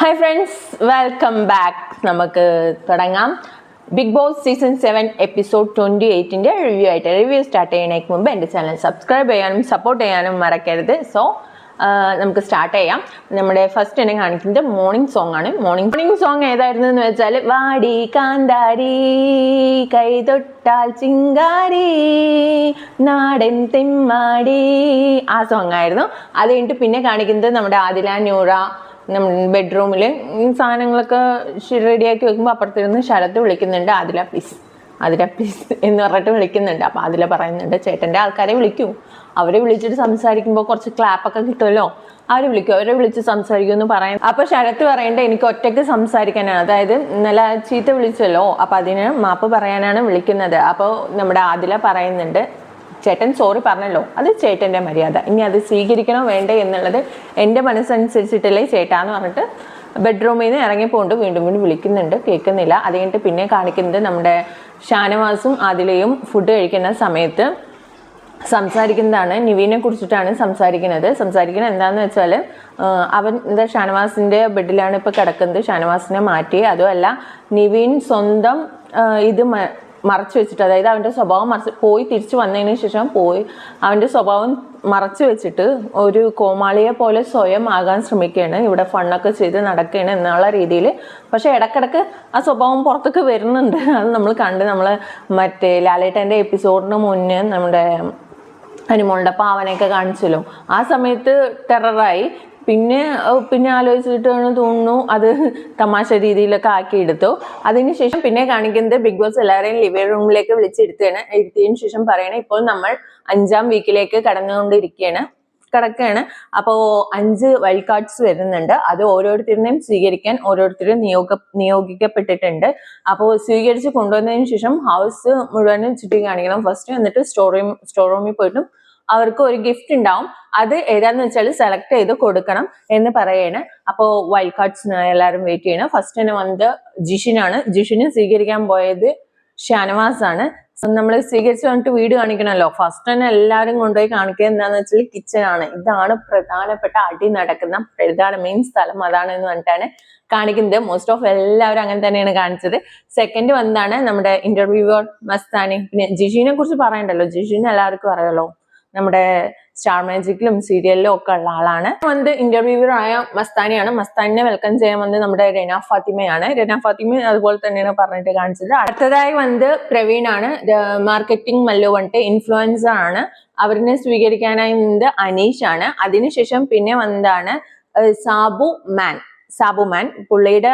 Hi friends welcome back നമുക്ക് തുടങ്ങാം. Big Boss season seven episode twenty എയ്റ്റിന്റെ review ആയിട്ട് review start ചെയ്യണേക്ക് മുമ്പ് എന്റെ ചാനൽ സബ്സ്ക്രൈബ് ചെയ്യാനും സപ്പോർട്ട് ചെയ്യാനും മറക്കരുത്. സോ നമുക്ക് സ്റ്റാർട്ട് ചെയ്യാം. നമ്മുടെ ഫസ്റ്റ് എന്നെ കാണിക്കുന്നത് മോർണിംഗ് സോങ് ആണ്. മോർണിംഗ് മോർണിംഗ് സോങ് ഏതായിരുന്നു എന്ന് വെച്ചാൽ വാടി കാന്താരി കൈ തൊട്ടാൽ ചിങ്കാരി നാടൻ തെമ്മാടി ആ സോങ് ആയിരുന്നു. അത് കഴിഞ്ഞിട്ട് പിന്നെ കാണിക്കുന്നത് നമ്മുടെ ആദില നൂറ നമ്മുടെ ബെഡ്റൂമിൽ സാധനങ്ങളൊക്കെ റെഡിയാക്കി വെക്കുമ്പോൾ അപ്പുറത്തിരുന്ന് ശരത്ത് വിളിക്കുന്നുണ്ട് ആദില പ്ലീസ് ആദില പ്ലീസ് എന്ന് പറഞ്ഞിട്ട് വിളിക്കുന്നുണ്ട്. അപ്പോൾ ആദില പറയുന്നുണ്ട് ചേട്ടന്റെ ആൾക്കാരെ വിളിക്കൂ. അവരെ വിളിച്ചിട്ട് സംസാരിക്കുമ്പോൾ കുറച്ച് ക്ലാപ്പൊക്കെ കിട്ടുമല്ലോ. അവർ വിളിക്കും അവരെ വിളിച്ച് സംസാരിക്കും എന്ന് പറയും. അപ്പോൾ ശരത്ത് പറയേണ്ടത് എനിക്ക് ഒറ്റയ്ക്ക് സംസാരിക്കാനാണ് അതായത് നല്ല ചീത്ത വിളിച്ചല്ലോ. അപ്പോൾ അതിന് മാപ്പ് പറയാനാണ് വിളിക്കുന്നത്. അപ്പോൾ നമ്മുടെ ആദില പറയുന്നുണ്ട് ചേട്ടൻ സോറി പറഞ്ഞല്ലോ. അത് ചേട്ടന്റെ മര്യാദ. ഇനി അത് സ്വീകരിക്കണോ വേണ്ടേ എന്നുള്ളത് എന്റെ മനസ്സനുസരിച്ചിട്ടല്ലേ ചേട്ടാന്ന് പറഞ്ഞിട്ട് ബെഡ്റൂമിൽ നിന്ന് ഇറങ്ങിപ്പോണ്ട് വീണ്ടും വീണ്ടും വിളിക്കുന്നുണ്ട്. കേൾക്കുന്നില്ല. അത് കഴിഞ്ഞിട്ട് പിന്നെ കാണിക്കുന്നത് നമ്മുടെ ഷാനവാസും അതിലെയും ഫുഡ് കഴിക്കുന്ന സമയത്ത് സംസാരിക്കുന്നതാണ്. നിവീനെ കുറിച്ചിട്ടാണ് സംസാരിക്കുന്നത്. സംസാരിക്കുന്നത് എന്താണെന്ന് വെച്ചാൽ അവൻ എന്താ ഷാനവാസിന്റെ ബെഡിലാണ് ഇപ്പോൾ കിടക്കുന്നത്. ഷാനവാസിനെ മാറ്റി. അതുമല്ല നിവീൻ സ്വന്തം ഇത് മറച്ചു വെച്ചിട്ട് അതായത് അവന്റെ സ്വഭാവം മറച്ച് പോയി തിരിച്ചു വന്നതിന് ശേഷം പോയി അവന്റെ സ്വഭാവം മറച്ചു വെച്ചിട്ട് ഒരു കോമാളിയെ പോലെ സ്വയം ആകാൻ ശ്രമിക്കുകയാണ്. ഇവിടെ ഫണ്ണൊക്കെ ചെയ്ത് നടക്കുകയാണ് എന്നുള്ള രീതിയിൽ. പക്ഷേ ഇടക്കിടക്ക് ആ സ്വഭാവം പുറത്തേക്ക് വരുന്നുണ്ട്. അത് നമ്മൾ കണ്ട് നമ്മൾ മറ്റേ ലാലേട്ടന്റെ എപ്പിസോഡിന് മുന്നേ നമ്മുടെ അനുമോളുടെ പാവനയൊക്കെ കാണിച്ചല്ലോ. ആ സമയത്ത് ടെററായി പിന്നെ പിന്നെ ആലോചിച്ചിട്ടാണ് തോന്നുന്നു അത് തമാശ രീതിയിലൊക്കെ ആക്കി ആക്കിയെടുത്തു അതിനുശേഷം പിന്നെ കാണിക്കുന്നത് ബിഗ് ബോസ് എല്ലാവരെയും ലിവിംഗ് റൂമിലേക്ക് വിളിച്ചിരുത്തുകയാണ്. ഇരുത്തിയതിനു ശേഷം പറയണേ ഇപ്പോൾ നമ്മൾ അഞ്ചാം വീക്കിലേക്ക് കടന്നുകൊണ്ടിരിക്കുകയാണ് കിടക്കുകയാണ്. അപ്പോൾ അഞ്ച് വൈൽഡ് കാർഡ്സ് വരുന്നുണ്ട്. അത് ഓരോരുത്തരുടെയും സ്വീകരിക്കാൻ ഓരോരുത്തരും നിയോഗ നിയോഗിക്കപ്പെട്ടിട്ടുണ്ട്. അപ്പോൾ സ്വീകരിച്ച് കൊണ്ടുവന്നതിന് ശേഷം ഹൗസ് മുഴുവനും ചുറ്റി കാണിക്കണം ഫസ്റ്റ് എന്നിട്ട് സ്റ്റോർ റൂം സ്റ്റോർ റൂമിൽ പോയിട്ടും അവർക്ക് ഒരു ഗിഫ്റ്റ് ഉണ്ടാവും. അത് ഏതാന്ന് വെച്ചാൽ സെലക്ട് ചെയ്ത് കൊടുക്കണം എന്ന് പറയാണ്. അപ്പോൾ വൈൽഡ് കാർഡ്സിന് എല്ലാവരും വെയിറ്റ് ചെയ്യണം. ഫസ്റ്റ് തന്നെ വന്നത് ജിഷിനാണ്. ജിഷിന് സ്വീകരിക്കാൻ പോയത് ഷാനവാസ് ആണ് നമ്മൾ സ്വീകരിച്ചു പറഞ്ഞിട്ട് വീട് കാണിക്കണമല്ലോ. ഫസ്റ്റ് തന്നെ എല്ലാവരും കൊണ്ടുപോയി കാണിക്കുക എന്താന്ന് വെച്ചാൽ കിച്ചൺ ആണ്. ഇതാണ് പ്രധാനപ്പെട്ട അടി നടക്കുന്ന പ്രധാന മെയിൻ സ്ഥലം. അതാണ് എന്ന് പറഞ്ഞിട്ടാണ് കാണിക്കുന്നത്. മോസ്റ്റ് ഓഫ് എല്ലാവരും അങ്ങനെ തന്നെയാണ് കാണിച്ചത്. സെക്കൻഡ് വന്നതാണ് നമ്മുടെ ഇന്റർവ്യൂവർ മസ്താനി. പിന്നെ ജിഷിനെ കുറിച്ച് പറയണ്ടല്ലോ. ജിഷിനെ എല്ലാവർക്കും അറിയാലോ. നമ്മുടെ സ്റ്റാർ മാജിക്കിലും സീരിയലിലും ഒക്കെ ഉള്ള ആളാണ്. വന്ന് ഇന്റർവ്യൂവർ ആയ മസ്താനിയാണ്. മസ്താനിനെ വെൽക്കം ചെയ്യാൻ വന്ന് നമ്മുടെ രന ഫാത്തിമയാണ്. രന ഫാത്തിമ അതുപോലെ തന്നെയാണ് പറഞ്ഞിട്ട് കാണിച്ചത്. അടുത്തതായി വന്ന് പ്രവീണാണ്. മാർക്കറ്റിംഗ് മല്ലോ പറഞ്ഞിട്ട് ഇൻഫ്ലുവൻസർ ആണ്. അവരിനെ സ്വീകരിക്കാനായി വന്നത് അനീഷ് ആണ് അതിനുശേഷം പിന്നെ വന്നതാണ് സാബു മാൻ. സാബു മാൻ. പുള്ളിയുടെ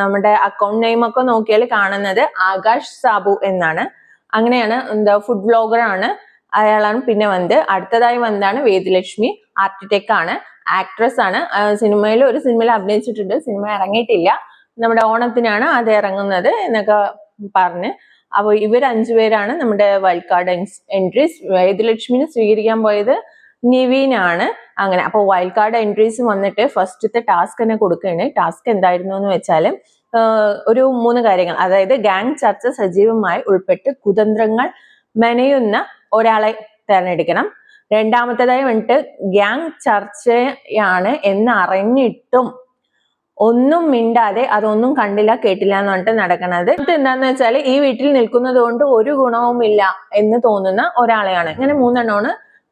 നമ്മുടെ അക്കൗണ്ട് നെയിം ഒക്കെ നോക്കിയാൽ കാണുന്നത് ആകാശ് സാബു എന്നാണ്. അങ്ങനെയാണ് എന്താ ഫുഡ് ബ്ലോഗറാണ് അയാളാണ്. പിന്നെ വന്നത് അടുത്തതായി വന്നതാണ് വേദലക്ഷ്മി. ആർക്കിടെക്ട് ആണ് ആക്ട്രസ് ആണ്. സിനിമയിൽ ഒരു സിനിമയിൽ അഭിനയിച്ചിട്ടുണ്ട് സിനിമ ഇറങ്ങിയിട്ടില്ല. നമ്മുടെ ഓണത്തിനാണ് അത് ഇറങ്ങുന്നത് എന്നൊക്കെ പറഞ്ഞ്. അപ്പോൾ ഇവർ അഞ്ചുപേരാണ് നമ്മുടെ വൈൽഡ് കാർഡ് എൻട്രീസ് വേദലക്ഷ്മിനെ സ്വീകരിക്കാൻ പോയത് നിവീനാണ് അങ്ങനെ അപ്പോൾ വൈൽഡ് കാർഡ് എൻട്രീസ് വന്നിട്ട് ഫസ്റ്റത്തെ ടാസ്ക് തന്നെ കൊടുക്കുകയാണ്. ടാസ്ക് എന്തായിരുന്നു എന്ന് വെച്ചാൽ ഒരു മൂന്ന് കാര്യങ്ങൾ. അതായത് ഗാങ് ചർച്ച സജീവമായി ഉൾപ്പെട്ട് കുതന്ത്രങ്ങൾ മെനയുന്ന ഒരാളെ തിരഞ്ഞെടുക്കണം. രണ്ടാമത്തേതായി വന്നിട്ട് ഗ്യാങ് ചർച്ചയാണ് എന്ന് അറിഞ്ഞിട്ടും ഒന്നും മിണ്ടാതെ അതൊന്നും കണ്ടില്ല കേട്ടില്ല എന്ന് പറഞ്ഞിട്ട് നടക്കണത്. എന്താന്ന് വെച്ചാൽ ഈ വീട്ടിൽ നിൽക്കുന്നത് കൊണ്ട് ഒരു ഗുണവുമില്ല എന്ന് തോന്നുന്ന ഒരാളെയാണ്. ഇങ്ങനെ മൂന്നെണ്ണമാണ്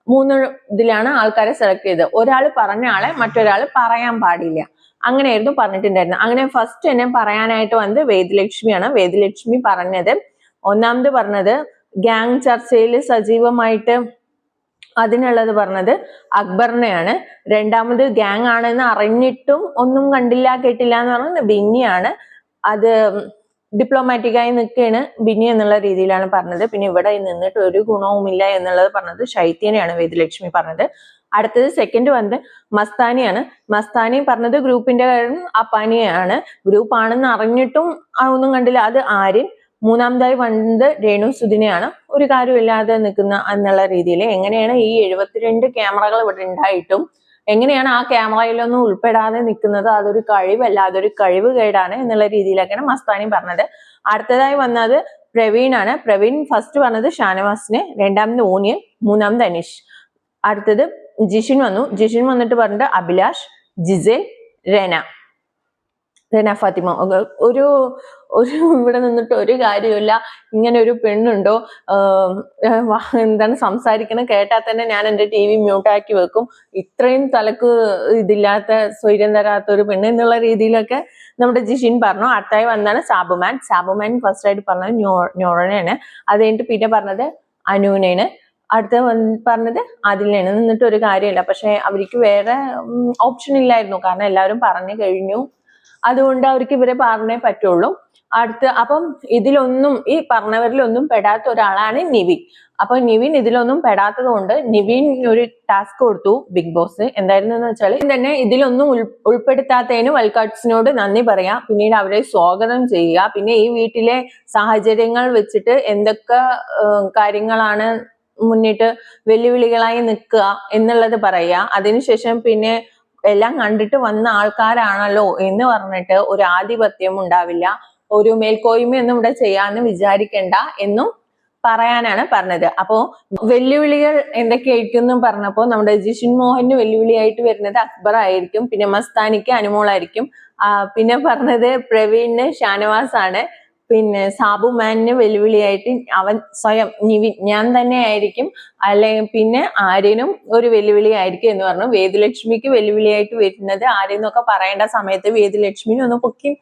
മൂന്ന് ഇതിലാണ് ആൾക്കാരെ സെലക്ട് ചെയ്തത്. ഒരാൾ പറഞ്ഞ ആളെ മറ്റൊരാൾ പറയാൻ പാടില്ല. അങ്ങനെയായിരുന്നു പറഞ്ഞിട്ടുണ്ടായിരുന്നത്. അങ്ങനെ ഫസ്റ്റ് എന്നെ പറയാനായിട്ട് വന്നത് വേദലക്ഷ്മിയാണ്. വേദലക്ഷ്മി പറഞ്ഞത് ഒന്നാമത് പറഞ്ഞത് ഗ്യാങ് ചർച്ചയിൽ സജീവമായിട്ട് അതിനുള്ളത് പറഞ്ഞത് അക്ബറിനെയാണ്. രണ്ടാമത് ഗ്യാങ് ആണെന്ന് അറിഞ്ഞിട്ടും ഒന്നും കണ്ടില്ല കേട്ടില്ല എന്ന് പറഞ്ഞത് ബിന്നിയാണ്. അത് ഡിപ്ലോമാറ്റിക്കായി നിൽക്കുകയാണ് ബിന്നി എന്നുള്ള രീതിയിലാണ് പറഞ്ഞത്. പിന്നെ ഇവിടെ നിന്നിട്ട് ഒരു ഗുണവുമില്ല എന്നുള്ളത് പറഞ്ഞത് ശൈത്യനെയാണ് വേദലക്ഷ്മി പറഞ്ഞത്. അടുത്തത് സെക്കൻഡ് വന്നത് മസ്താനിയാണ്. മസ്താനി പറഞ്ഞത് ഗ്രൂപ്പിന്റെ കാര്യം അപ്പാനിയാണ്. ഗ്രൂപ്പ് ആണെന്ന് അറിഞ്ഞിട്ടും ഒന്നും കണ്ടില്ല. അത് ആര്യൻ മൂന്നാമതായി വന്നത് രേണു സുദിനെയാണ് ഒരു കാര്യമില്ലാതെ നിൽക്കുന്ന എന്നുള്ള രീതിയിൽ. എങ്ങനെയാണ് ഈ എഴുപത്തിരണ്ട് ക്യാമറകൾ ഇവിടെ ഉണ്ടായിട്ടും എങ്ങനെയാണ് ആ ക്യാമറയിലൊന്നും ഉൾപ്പെടാതെ നിൽക്കുന്നത്? അതൊരു കഴിവല്ല അതൊരു കഴിവ് കേടാണ് എന്നുള്ള രീതിയിലൊക്കെയാണ് മസ്താനി പറഞ്ഞത്. അടുത്തതായി വന്നത് പ്രവീണാണ്. പ്രവീൺ ഫസ്റ്റ് പറഞ്ഞത് ഷാനവാസിനെ രണ്ടാമത് ഓനിയൻ മൂന്നാമത് അനീഷ്. അടുത്തത് ജിഷിൻ വന്നു. ജിഷിൻ വന്നിട്ട് പറഞ്ഞിട്ട് അഭിലാഷ് ജിസേൽ രന. റെന ഫാത്തിമ. ഒരു ഒരു ഇവിടെ നിന്നിട്ട് ഒരു കാര്യമില്ല ഇങ്ങനെ ഒരു പെണ്ണുണ്ടോ എന്താണ് സംസാരിക്കണം കേട്ടാൽ തന്നെ ഞാൻ എന്റെ ടി വി മ്യൂട്ടാക്കി വെക്കും. ഇത്രയും തലക്ക് ഇതില്ലാത്ത സ്വൈര്യം തരാത്ത ഒരു പെണ്ണ് എന്നുള്ള രീതിയിലൊക്കെ നമ്മുടെ ജിഷിൻ പറഞ്ഞു. അടുത്തായി വന്നാണ് സാബുമാൻ. സാബുമാൻ ഫസ്റ്റ് ആയിട്ട് പറഞ്ഞത് ന്യൂ ഞോറനെയാണ് അത് കഴിഞ്ഞിട്ട് പിന്നെ പറഞ്ഞത് അനൂനയാണ് അടുത്ത പറഞ്ഞത് അതിലാണ് നിന്നിട്ട് ഒരു കാര്യമില്ല. പക്ഷെ അവർക്ക് വേറെ ഓപ്ഷൻ ഇല്ലായിരുന്നു. കാരണം എല്ലാവരും പറഞ്ഞു കഴിഞ്ഞു. അതുകൊണ്ട് അവർക്ക് ഇവരെ പറഞ്ഞേ പറ്റുള്ളൂ. അടുത്ത് അപ്പം ഇതിലൊന്നും ഈ പറഞ്ഞവരിലൊന്നും പെടാത്ത ഒരാളാണ് നിവിൻ. അപ്പൊ നിവിൻ ഇതിലൊന്നും പെടാത്തത് കൊണ്ട് നിവിൻ ഒരു ടാസ്ക് കൊടുത്തു ബിഗ് ബോസ്. എന്തായിരുന്നു എന്ന് വെച്ചാൽ തന്നെ ഇതിലൊന്നും ഉൾ ഉൾപ്പെടുത്താത്തതിന് വൽക്കാട്സിനോട് നന്ദി പറയാം. പിന്നീട് അവരെ സ്വാഗതം ചെയ്യുക. പിന്നെ ഈ വീട്ടിലെ സാഹചര്യങ്ങൾ വെച്ചിട്ട് എന്തൊക്കെ കാര്യങ്ങളാണ് മുന്നിട്ട് വെല്ലുവിളികളായി നിൽക്കുക എന്നുള്ളത് പറയുക അതിനുശേഷം പിന്നെ എല്ലാം കണ്ടിട്ട് വന്ന ആൾക്കാരാണല്ലോ എന്ന് പറഞ്ഞിട്ട് ഒരു ആധിപത്യം ഉണ്ടാവില്ല. ഒരു മേൽക്കോയ്മയൊന്നും ഇവിടെ ചെയ്യാന്ന് വിചാരിക്കണ്ട എന്നും പറയാനാണ് പറഞ്ഞത്. അപ്പോ വെല്ലുവിളികൾ എന്തൊക്കെയായിരിക്കും എന്നും പറഞ്ഞപ്പോ നമ്മുടെ ജിഷിൻ മോഹന് വെല്ലുവിളിയായിട്ട് വരുന്നത് അക്ബർ ആയിരിക്കും പിന്നെ മസ്താനിക്ക് അനുമോളായിരിക്കും പിന്നെ പറഞ്ഞത് പ്രവീണിന് ഷാനവാസ് ആണ് പിന്നെ സാബു മാനിന് വെല്ലുവിളിയായിട്ട് അവൻ സ്വയം നിവിൻ ഞാൻ തന്നെ ആയിരിക്കും അല്ലെങ്കിൽ പിന്നെ ആര്യനും ഒരു വെല്ലുവിളി ആയിരിക്കും എന്ന് പറഞ്ഞു. വേദലക്ഷ്മിക്ക് വെല്ലുവിളിയായിട്ട് വരുന്നത് ആര്യന്നൊക്കെ പറയേണ്ട സമയത്ത് വേദലക്ഷ്മിനെ ഒന്ന് പൊക്കി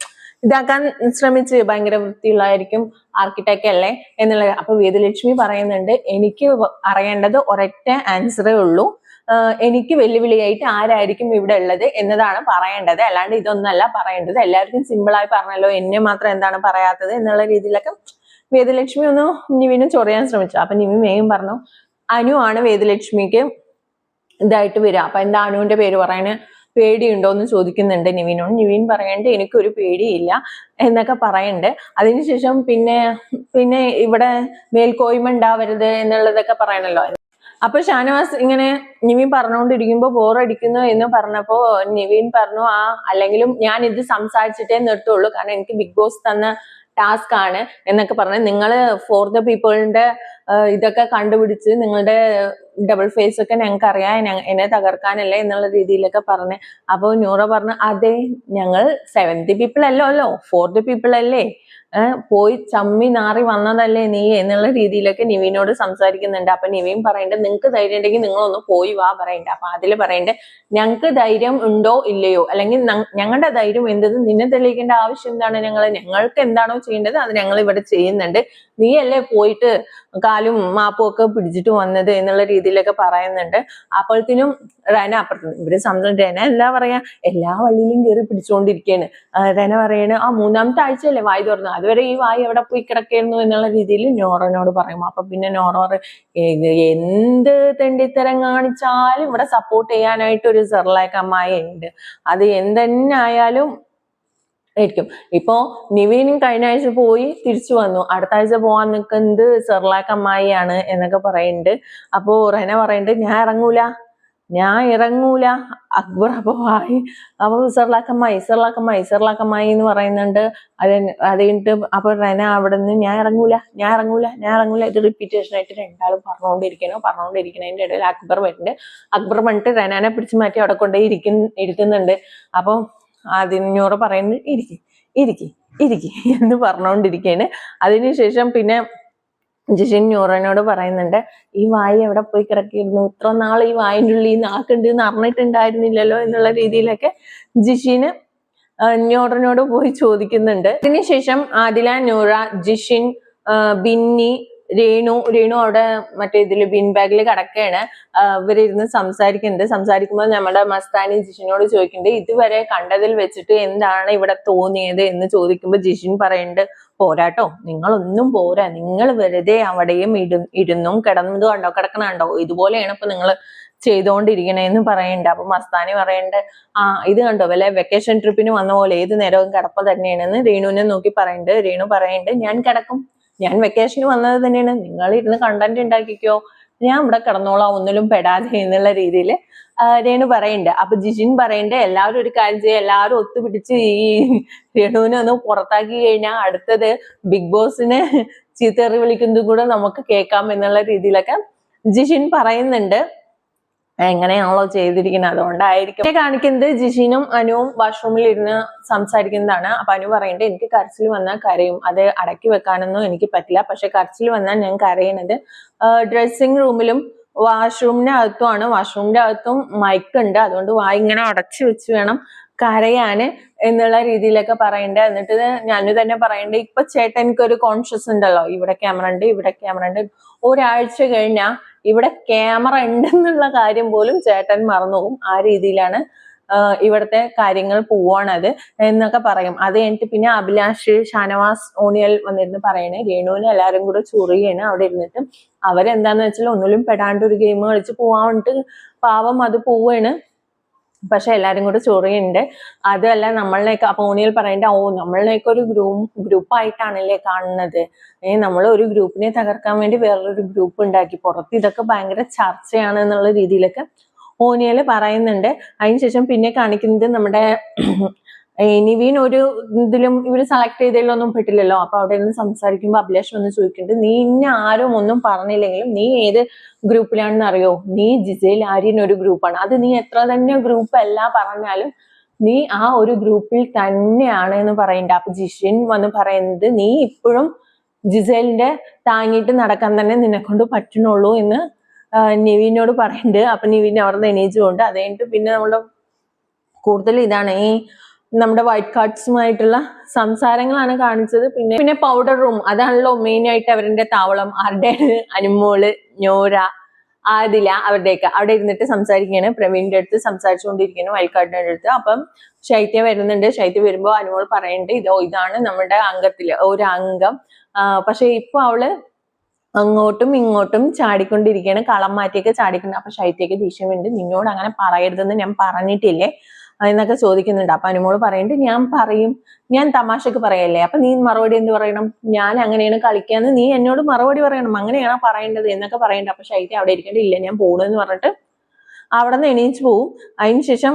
ഇതാക്കാൻ ശ്രമിച്ച് ഭയങ്കര വൃത്തിയുള്ളതായിരിക്കും ആർക്കിടെക്ട് അല്ലേ എന്നുള്ളത് അപ്പൊ വേദലക്ഷ്മി പറയുന്നുണ്ട് എനിക്ക് അറിയേണ്ടത് ഒരൊറ്റ ആൻസറേ ഉള്ളൂ. എനിക്ക് വെല്ലുവിളിയായിട്ട് ആരായിരിക്കും ഇവിടെ ഉള്ളത് എന്നതാണ് പറയേണ്ടത്. അല്ലാണ്ട് ഇതൊന്നല്ല പറയേണ്ടത്. എല്ലാവർക്കും സിമ്പിൾ ആയി പറഞ്ഞല്ലോ എന്നെ മാത്രം എന്താണ് പറയാത്തത് എന്നുള്ള രീതിയിലൊക്കെ വേദലക്ഷ്മി ഒന്ന് നിവിനും ചൊറിയാൻ ശ്രമിച്ചു. അപ്പൊ നിവി മേയും പറഞ്ഞു അനു ആണ് വേദലക്ഷ്മിക്ക് ഇതായിട്ട് വരിക. അപ്പൊ എന്താ അനുവിന്റെ പേര് പറയാന് പേടിയുണ്ടോ എന്ന് ചോദിക്കുന്നുണ്ട് നിവിനോട്. നിവിൻ പറയണ്ട് എനിക്കൊരു പേടിയില്ല എന്നൊക്കെ പറയണ്ട്. അതിനുശേഷം പിന്നെ പിന്നെ ഇവിടെ മേൽക്കോയ്മ ഉണ്ടാവരുത് എന്നുള്ളതൊക്കെ പറയണല്ലോ. അപ്പൊ ഷാനവാസ് ഇങ്ങനെ നിവിൻ പറഞ്ഞുകൊണ്ടിരിക്കുമ്പോ ബോറടിക്കുന്നു എന്ന് പറഞ്ഞപ്പോ നിവിൻ പറഞ്ഞു ആ അല്ലെങ്കിലും ഞാൻ ഇത് സംസാരിച്ചിട്ടേ നിർത്തുള്ളൂ. കാരണം എനിക്ക് ബിഗ് ബോസ് തന്ന ടാസ്ക് ആണ് എന്നൊക്കെ പറഞ്ഞ് നിങ്ങൾ ഫോർ ദ പീപ്പിളിന്റെ ഇതൊക്കെ കണ്ടുപിടിച്ച് നിങ്ങളുടെ ഡബിൾ ഫേസ് ഒക്കെ ഞങ്ങൾക്ക് അറിയാം എന്നെ തകർക്കാനല്ലേ എന്നുള്ള രീതിയിലൊക്കെ പറഞ്ഞ്. അപ്പോൾ നൂറ പറഞ്ഞു അതെ ഞങ്ങൾ സെവൻത് പീപ്പിൾ അല്ലോ അല്ലല്ലോ ഫോർത്ത് പീപ്പിൾ അല്ലേ? പോയി ചമ്മി നാറി വന്നതല്ലേ നീ എന്നുള്ള രീതിയിലൊക്കെ നിവിനോട് സംസാരിക്കുന്നുണ്ട്. അപ്പൊ നിവിൻ പറയണ്ട നിങ്ങൾക്ക് ധൈര്യം ഉണ്ടെങ്കിൽ നിങ്ങളൊന്ന് പോയി വാ പറയണ്ട. അപ്പൊ അതിൽ പറയണ്ട ഞങ്ങൾക്ക് ധൈര്യം ഉണ്ടോ ഇല്ലയോ? അല്ലെങ്കിൽ ഞങ്ങളുടെ ധൈര്യം എന്തെന്ന് നിന്നെ തെളിയിക്കേണ്ട ആവശ്യം എന്താണ് ഞങ്ങൾ ഞങ്ങൾക്ക് എന്താണോ ചെയ്യേണ്ടത് അത് ഞങ്ങൾ ഇവിടെ ചെയ്യുന്നുണ്ട്. നീയല്ലേ പോയിട്ട് കാലും മാപ്പും ഒക്കെ പിടിച്ചിട്ട് വന്നത്? എന്നുള്ള രീതിയിലൊക്കെ പറയുന്നുണ്ട്. അപ്പോഴത്തേനും റന അപ്പുറത്ത് ഇവർ സംസാരം റന എന്താ പറയാ എല്ലാ വള്ളിയിലും കയറി പിടിച്ചുകൊണ്ടിരിക്കുകയാണ് രന പറയണ് ആ മൂന്നാമത്തെ ആഴ്ചയല്ലേ വായി തുറന്നു അതുവരെ ഈ വായി എവിടെ പോയി കിടക്കായിരുന്നു എന്നുള്ള രീതിയിൽ നോറോനോട് പറയും. അപ്പൊ പിന്നെ നോറോ പറയും "ഇത് എന്ത് തെണ്ടിത്തരം കാണിച്ചാലും ഇവിടെ സപ്പോർട്ട് ചെയ്യാനായിട്ട് ഒരു സെർലാക്ക് അമ്മായി ഉണ്ട്. അത് എന്തെന്നെ ആയാലും ആയിരിക്കും. ഇപ്പോ നിവീനും കഴിഞ്ഞ ആഴ്ച പോയി തിരിച്ചു വന്നു. അടുത്ത ആഴ്ച പോവാൻ നിൽക്കുന്നത് സെർലാക്ക് അമ്മായിയാണ് എന്നൊക്കെ പറയുന്നുണ്ട്. അപ്പോ റെന പറയുന്നുണ്ട് ഞാൻ ഇറങ്ങൂല. ഞാൻ ഇറങ്ങൂല. അക്ബർ അപ്പൊ വായി. അപ്പൊ സെർലാക്കമായി സെർലാക്കമായി സെർലാക്കമായി എന്ന് പറയുന്നുണ്ട്. അത് അത് കഴിഞ്ഞിട്ട് അപ്പൊ റെന അവിടെ നിന്ന് ഞാൻ ഇറങ്ങൂല ഞാൻ ഇറങ്ങൂല ഞാൻ ഇറങ്ങൂല ഇത് റിപ്പീറ്റേഷൻ ആയിട്ട് രണ്ടാളും പറഞ്ഞുകൊണ്ടിരിക്കണോ പറഞ്ഞുകൊണ്ടിരിക്കണതിന്റെ ഇടയിൽ അക്ബർ വരുന്നുണ്ട്. അക്ബർ വന്നിട്ട് റെനാനെ പിടിച്ച് മാറ്റി അവിടെ കൊണ്ടുപോയി ഇരിക്കുന്ന ഇരുത്തുന്നുണ്ട്. അപ്പം അതിനോട് പറയുന്നത് ഇരിക്കി ഇരിക്കി ഇരിക്കി എന്ന് പറഞ്ഞുകൊണ്ടിരിക്കുകയാണ്. അതിനുശേഷം പിന്നെ ജിഷിൻ ന്യൂറോനോട് പറയുന്നുണ്ട് ഈ വായി എവിടെ പോയി കിടക്കിയിരുന്നു? ഇത്ര നാൾ ഈ വായിന്റെ ഉള്ളിൽ നാക്കുണ്ട് എന്ന് അറിഞ്ഞിട്ടുണ്ടായിരുന്നില്ലല്ലോ എന്നുള്ള രീതിയിലൊക്കെ ജിഷിന് ന്യൂറനോട് പോയി ചോദിക്കുന്നുണ്ട്. അതിനുശേഷം ആദില ന്യൂറ ജിഷിൻ ബിന്നി രേണു രേണു അവിടെ മറ്റേ ഇതിൽ ബിൻ ബാഗിൽ കിടക്കുകയാണ് ഇവരിരുന്ന് സംസാരിക്കുന്നുണ്ട്. സംസാരിക്കുമ്പോൾ നമ്മുടെ മസ്താനി ജിഷിനോട് ചോദിക്കുന്നുണ്ട് ഇതുവരെ കണ്ടതിൽ വെച്ചിട്ട് എന്താണ് ഇവിടെ തോന്നിയത്? എന്ന് ചോദിക്കുമ്പോൾ ജിഷിൻ പറയുന്നുണ്ട് പോരാട്ടോ. നിങ്ങളൊന്നും പോരാ. നിങ്ങൾ വെറുതെ അവിടെയും ഇടു ഇരുന്നും കിടന്നത് കണ്ടോ? കിടക്കണ കണ്ടോ? ഇതുപോലെയാണ് ഇപ്പൊ നിങ്ങൾ ചെയ്തുകൊണ്ടിരിക്കണേന്ന് പറയണ്ട. അപ്പൊ മസ്താനി പറയണ്ട ആ ഇത് കണ്ടോ? വല്ല വെക്കേഷൻ ട്രിപ്പിന് വന്ന പോലെ ഏത് നേരവും കിടപ്പ് തന്നെയാണെന്ന് രേണുവിനെ നോക്കി പറയണ്ട്. രേണു പറയണ്ട് ഞാൻ കിടക്കും. ഞാൻ വെക്കേഷന് വന്നത് തന്നെയാണ്. നിങ്ങൾ ഇരുന്ന് കണ്ടന്റ് ഉണ്ടാക്കിക്കോ. ഞാൻ ഇവിടെ കിടന്നോളാം ഒന്നിലും പെടാതെ എന്നുള്ള രീതിയിൽ രേണു പറയുന്നുണ്ട് അപ്പൊ ജിജിൻ പറയുന്നുണ്ട് എല്ലാവരും ഒരു കാര്യം ചെയ്യുക എല്ലാവരും ഒത്തുപിടിച്ച് ഈ രേണുവിനെ ഒന്ന് പുറത്താക്കി കഴിഞ്ഞാൽ അടുത്തത് ബിഗ് ബോസിനെ ചീത്തേറി വിളിക്കുന്നത് കൂടെ നമുക്ക് കേൾക്കാം എന്നുള്ള രീതിയിലൊക്കെ ജിഷിൻ പറയുന്നുണ്ട്. എങ്ങനെയാണല്ലോ ചെയ്തിരിക്കുന്നത്. അതുകൊണ്ടായിരിക്കും. കാണിക്കുന്നത് ജിഷിനും അനുവും വാഷ്റൂമിൽ ഇരുന്ന് സംസാരിക്കുന്നതാണ്. അപ്പൊ അനു പറയേണ്ടത് എനിക്ക് കരച്ചിൽ വന്നാൽ കരയും. അത് അടക്കി വെക്കാനൊന്നും എനിക്ക് പറ്റില്ല. പക്ഷെ കരച്ചിൽ വന്നാൽ ഞാൻ കരയണത് ഡ്രസ്സിംഗ് റൂമിലും വാഷ്റൂമിന്റെ അകത്തുമാണ്. വാഷ്റൂമിന്റെ അകത്തും മൈക്ക് ഉണ്ട്. അതുകൊണ്ട് വായി ഇങ്ങനെ അടച്ചു വെച്ച് വേണം കരയാന് എന്നുള്ള രീതിയിലൊക്കെ പറയണ്ടേ. എന്നിട്ട് ഞാനു തന്നെ പറയണ്ടേ ഇപ്പൊ ചേട്ടൻ ഒരു കോൺഷ്യസ് ഉണ്ടല്ലോ. ഇവിടെ ക്യാമറ ഉണ്ട് ഇവിടെ ക്യാമറ ഉണ്ട്. ഒരാഴ്ച കഴിഞ്ഞാ ഇവിടെ ക്യാമറ ഉണ്ടെന്നുള്ള കാര്യം പോലും ചേട്ടൻ മറന്നുപോകും. ആ രീതിയിലാണ് ഇവിടുത്തെ കാര്യങ്ങൾ പോവാണത് എന്നൊക്കെ പറയും. അത് കഴിഞ്ഞിട്ട് പിന്നെ അഭിലാഷ് ഷാനവാസ് ഓണിയൽ വന്നിരുന്ന് പറയണേ രേണുവിനെ എല്ലാരും കൂടെ ചൊറിയാണ് അവിടെ ഇരുന്നിട്ട്. അവരെന്താന്ന് വെച്ചാൽ ഒന്നിലും പെടാണ്ട് ഒരു ഗെയിം കളിച്ച് പോവാണ്ട് പാവം അത് പോവാണ്. പക്ഷെ എല്ലാരും കൂടെ ചൊറിയുണ്ട്. അതല്ല നമ്മളിലേക്ക് അപ്പൊ ഓണിയൽ പറയണ്ട ഓ നമ്മളിലേക്ക് ഒരു ഗ്രൂപ്പ് ആയിട്ടാണല്ലേ കാണുന്നത്. ഏഹ് നമ്മൾ ഒരു ഗ്രൂപ്പിനെ തകർക്കാൻ വേണ്ടി വേറൊരു ഗ്രൂപ്പ് ഉണ്ടാക്കി. പുറത്ത് ഇതൊക്കെ ഭയങ്കര ചർച്ചയാണ് എന്നുള്ള രീതിയിലൊക്കെ ഓനിയൽ പറയുന്നുണ്ട്. അതിനുശേഷം പിന്നെ കാണിക്കുന്നത് നമ്മുടെ നിവീൻ ഒരു ഇതിലും ഇവർ സെലക്ട് ചെയ്തതിലൊന്നും പെട്ടില്ലല്ലോ. അപ്പൊ അവിടെ നിന്ന് സംസാരിക്കുമ്പോൾ അഭിലാഷ് വന്ന് ചോദിക്കുന്നുണ്ട് നീ ഇന്ന ആരും ഒന്നും പറഞ്ഞില്ലെങ്കിലും നീ ഏത് ഗ്രൂപ്പിലാണെന്ന് അറിയോ? നീ ജിജയിൽ ആര്യൻ ഒരു ഗ്രൂപ്പാണ്. അത് നീ എത്ര തന്നെ ഗ്രൂപ്പ് അല്ല പറഞ്ഞാലും നീ ആ ഒരു ഗ്രൂപ്പിൽ തന്നെയാണ് എന്ന് പറയണ്ട. അപ്പൊ ജിഷിൻ വന്ന് പറയുന്നത് നീ ഇപ്പോഴും ജിസേലിന്റെ താങ്ങിയിട്ട് നടക്കാൻ തന്നെ നിന്നെ കൊണ്ട് പറ്റണുള്ളൂ എന്ന് നിവീനോട് പറയുന്നുണ്ട് അപ്പൊ നിവിൻ അവിടെ നിന്ന് എണീച്ചുകൊണ്ട് അത് കഴിഞ്ഞിട്ട് പിന്നെ നമ്മുടെ കൂടുതൽ ഇതാണ് ഈ നമ്മുടെ വൈറ്റ് കാർഡ്സുമായിട്ടുള്ള സംസാരങ്ങളാണ് കാണിച്ചത്. പിന്നെ പിന്നെ പൗഡർ റൂം അതാണല്ലോ മെയിൻ ആയിട്ട് അവരുടെ താവളം. ആരുടെ അനുമോൾ ഞോര ആദില അവരുടെയൊക്കെ അവിടെ ഇരുന്നിട്ട് സംസാരിക്കുകയാണ്. പ്രവീണിന്റെ അടുത്ത് സംസാരിച്ചുകൊണ്ടിരിക്കുകയാണ് വൈറ്റ് കാർഡിന്റെ അടുത്ത്. അപ്പം ശൈത്യ വരുന്നുണ്ട്. ശൈത്യ വരുമ്പോൾ അനുമോൾ പറയുന്നുണ്ട് ഇതോ ഇതാണ് നമ്മുടെ അംഗത്തിൽ ഒരു അംഗം. പക്ഷെ ഇപ്പൊ അവൾ അങ്ങോട്ടും ഇങ്ങോട്ടും ചാടിക്കൊണ്ടിരിക്കുകയാണ്. കളം മാറ്റിയൊക്കെ ചാടിക്കൊണ്ട് അപ്പൊ ശൈത്യക്ക് ദേഷ്യമുണ്ട് നിന്നോട് അങ്ങനെ പറയരുതെന്ന് ഞാൻ പറഞ്ഞിട്ടില്ലേ? എന്നൊക്കെ ചോദിക്കുന്നുണ്ട്. അപ്പൊ അനുമോൾ പറയുന്നുണ്ട് ഞാൻ പറയും. ഞാൻ തമാശക്ക് പറയല്ലേ? അപ്പൊ നീ മറുപടി എന്ത് പറയണം? ഞാൻ അങ്ങനെയാണ് കളിക്കാന്ന് നീ എന്നോട് മറുപടി പറയണം. അങ്ങനെയാണോ പറയേണ്ടത്? എന്നൊക്കെ പറയണ്ട അപ്പൊ ശൈത്യ അവിടെ ഇരിക്കണ്ട ഇല്ല ഞാൻ പോണെന്ന് പറഞ്ഞിട്ട് അവിടെ നിന്ന് എണീച്ചു പോവും. അതിനുശേഷം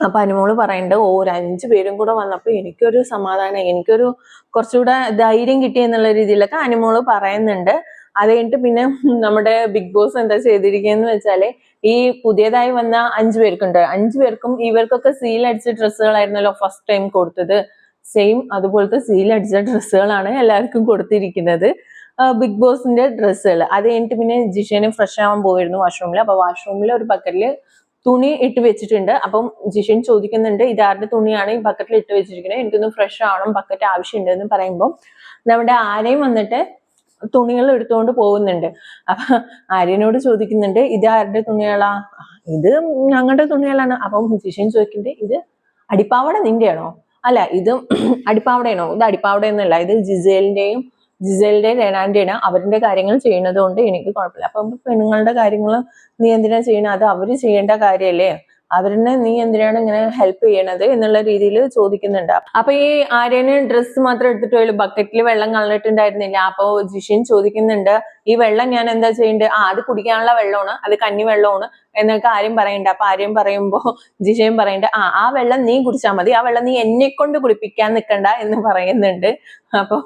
അപ്പൊ അനുമോൾ പറയണ്ട് ഓ ഒരു അഞ്ചു പേരും കൂടെ വന്നപ്പോ എനിക്കൊരു സമാധാനം എനിക്കൊരു കുറച്ചുകൂടെ ധൈര്യം കിട്ടിയെന്നുള്ള രീതിയിലൊക്കെ അനുമോൾ പറയുന്നുണ്ട്. അത് കഴിഞ്ഞിട്ട് പിന്നെ നമ്മുടെ ബിഗ് ബോസ് എന്താ ചെയ്തിരിക്കുകയെന്ന് വെച്ചാൽ ഈ പുതിയതായി വന്ന അഞ്ചു പേർക്കുണ്ട്. അഞ്ചു പേർക്കും ഇവർക്കൊക്കെ സീൽ അടിച്ച ഡ്രസ്സുകളായിരുന്നല്ലോ ഫസ്റ്റ് ടൈം കൊടുത്തത്. സെയിം അതുപോലത്തെ സീൽ അടിച്ച ഡ്രസ്സുകളാണ് എല്ലാവർക്കും കൊടുത്തിരിക്കുന്നത്. ബിഗ് ബോസിന്റെ ഡ്രസ്സുകൾ. അത് കഴിഞ്ഞിട്ട് പിന്നെ ജിഷേനും ഫ്രഷ് ആവാൻ പോയിരുന്നു വാഷ്റൂമിൽ അപ്പൊ വാഷ്റൂമിൽ ഒരു ബക്കറ്റിൽ തുണി ഇട്ട് വെച്ചിട്ടുണ്ട്. അപ്പം ജിഷൻ ചോദിക്കുന്നുണ്ട് ഇതാരുടെ തുണിയാണ് ഈ ബക്കറ്റിൽ ഇട്ട് വെച്ചിരിക്കുന്നത്? എനിക്കൊന്ന് ഫ്രഷ് ആവണം ബക്കറ്റ് ആവശ്യമുണ്ട് എന്ന് പറയുമ്പോൾ നമ്മുടെ ആരെയും വന്നിട്ട് തുണികൾ എടുത്തുകൊണ്ട് പോകുന്നുണ്ട്. അപ്പൊ ആര്യനോട് ചോദിക്കുന്നുണ്ട് ഇത് ആരുടെ തുണികളാ? ഇത് ഞങ്ങളുടെ തുണികളാണ്. അപ്പം ജിഷൻ ചോദിക്കുന്നുണ്ട് ഇത് അടിപ്പാവട നിന്റെയാണോ? അല്ല ഇത് അടിപ്പാവടയാണോ? ഇത് അടിപ്പാവടയൊന്നുമല്ല ഇത് ജിസേലിന്റെയും ജിസേലിന്റെയും രേനാന്റെയാണ് അവരുടെ കാര്യങ്ങൾ ചെയ്യുന്നത് കൊണ്ട് എനിക്ക് കുഴപ്പമില്ല. അപ്പം പെണ്ണുങ്ങളുടെ കാര്യങ്ങൾ നീ എന്തിനാ ചെയ്യണത് അത് അവർ ചെയ്യേണ്ട കാര്യല്ലേ? അവരിനെ നീ എന്തിനാണ് ഇങ്ങനെ ഹെൽപ്പ് ചെയ്യണത് എന്നുള്ള രീതിയിൽ ചോദിക്കുന്നുണ്ട്. അപ്പൊ ഈ ആര്യന് ഡ്രസ്സ് മാത്രം എടുത്തിട്ട് പോയില്ല ബക്കറ്റിൽ വെള്ളം കളഞ്ഞിട്ടുണ്ടായിരുന്നില്ല. അപ്പൊ ജിഷിൻ ചോദിക്കുന്നുണ്ട് ഈ വെള്ളം ഞാൻ എന്താ ചെയ്യേണ്ടത് ആ അത് കുടിക്കാനുള്ള വെള്ളമാണ്. അത് കന്നി വെള്ളമാണ്. എന്നൊക്കെ ആര്യം പറയണ്ട അപ്പൊ ആര്യം പറയുമ്പോ ജിഷയും പറയണ്ട ആ ആ വെള്ളം നീ കുടിച്ചാൽ മതി. ആ വെള്ളം നീ എന്നെ കൊണ്ട് കുടിപ്പിക്കാൻ നിൽക്കണ്ട എന്ന് പറയുന്നുണ്ട്. അപ്പൊ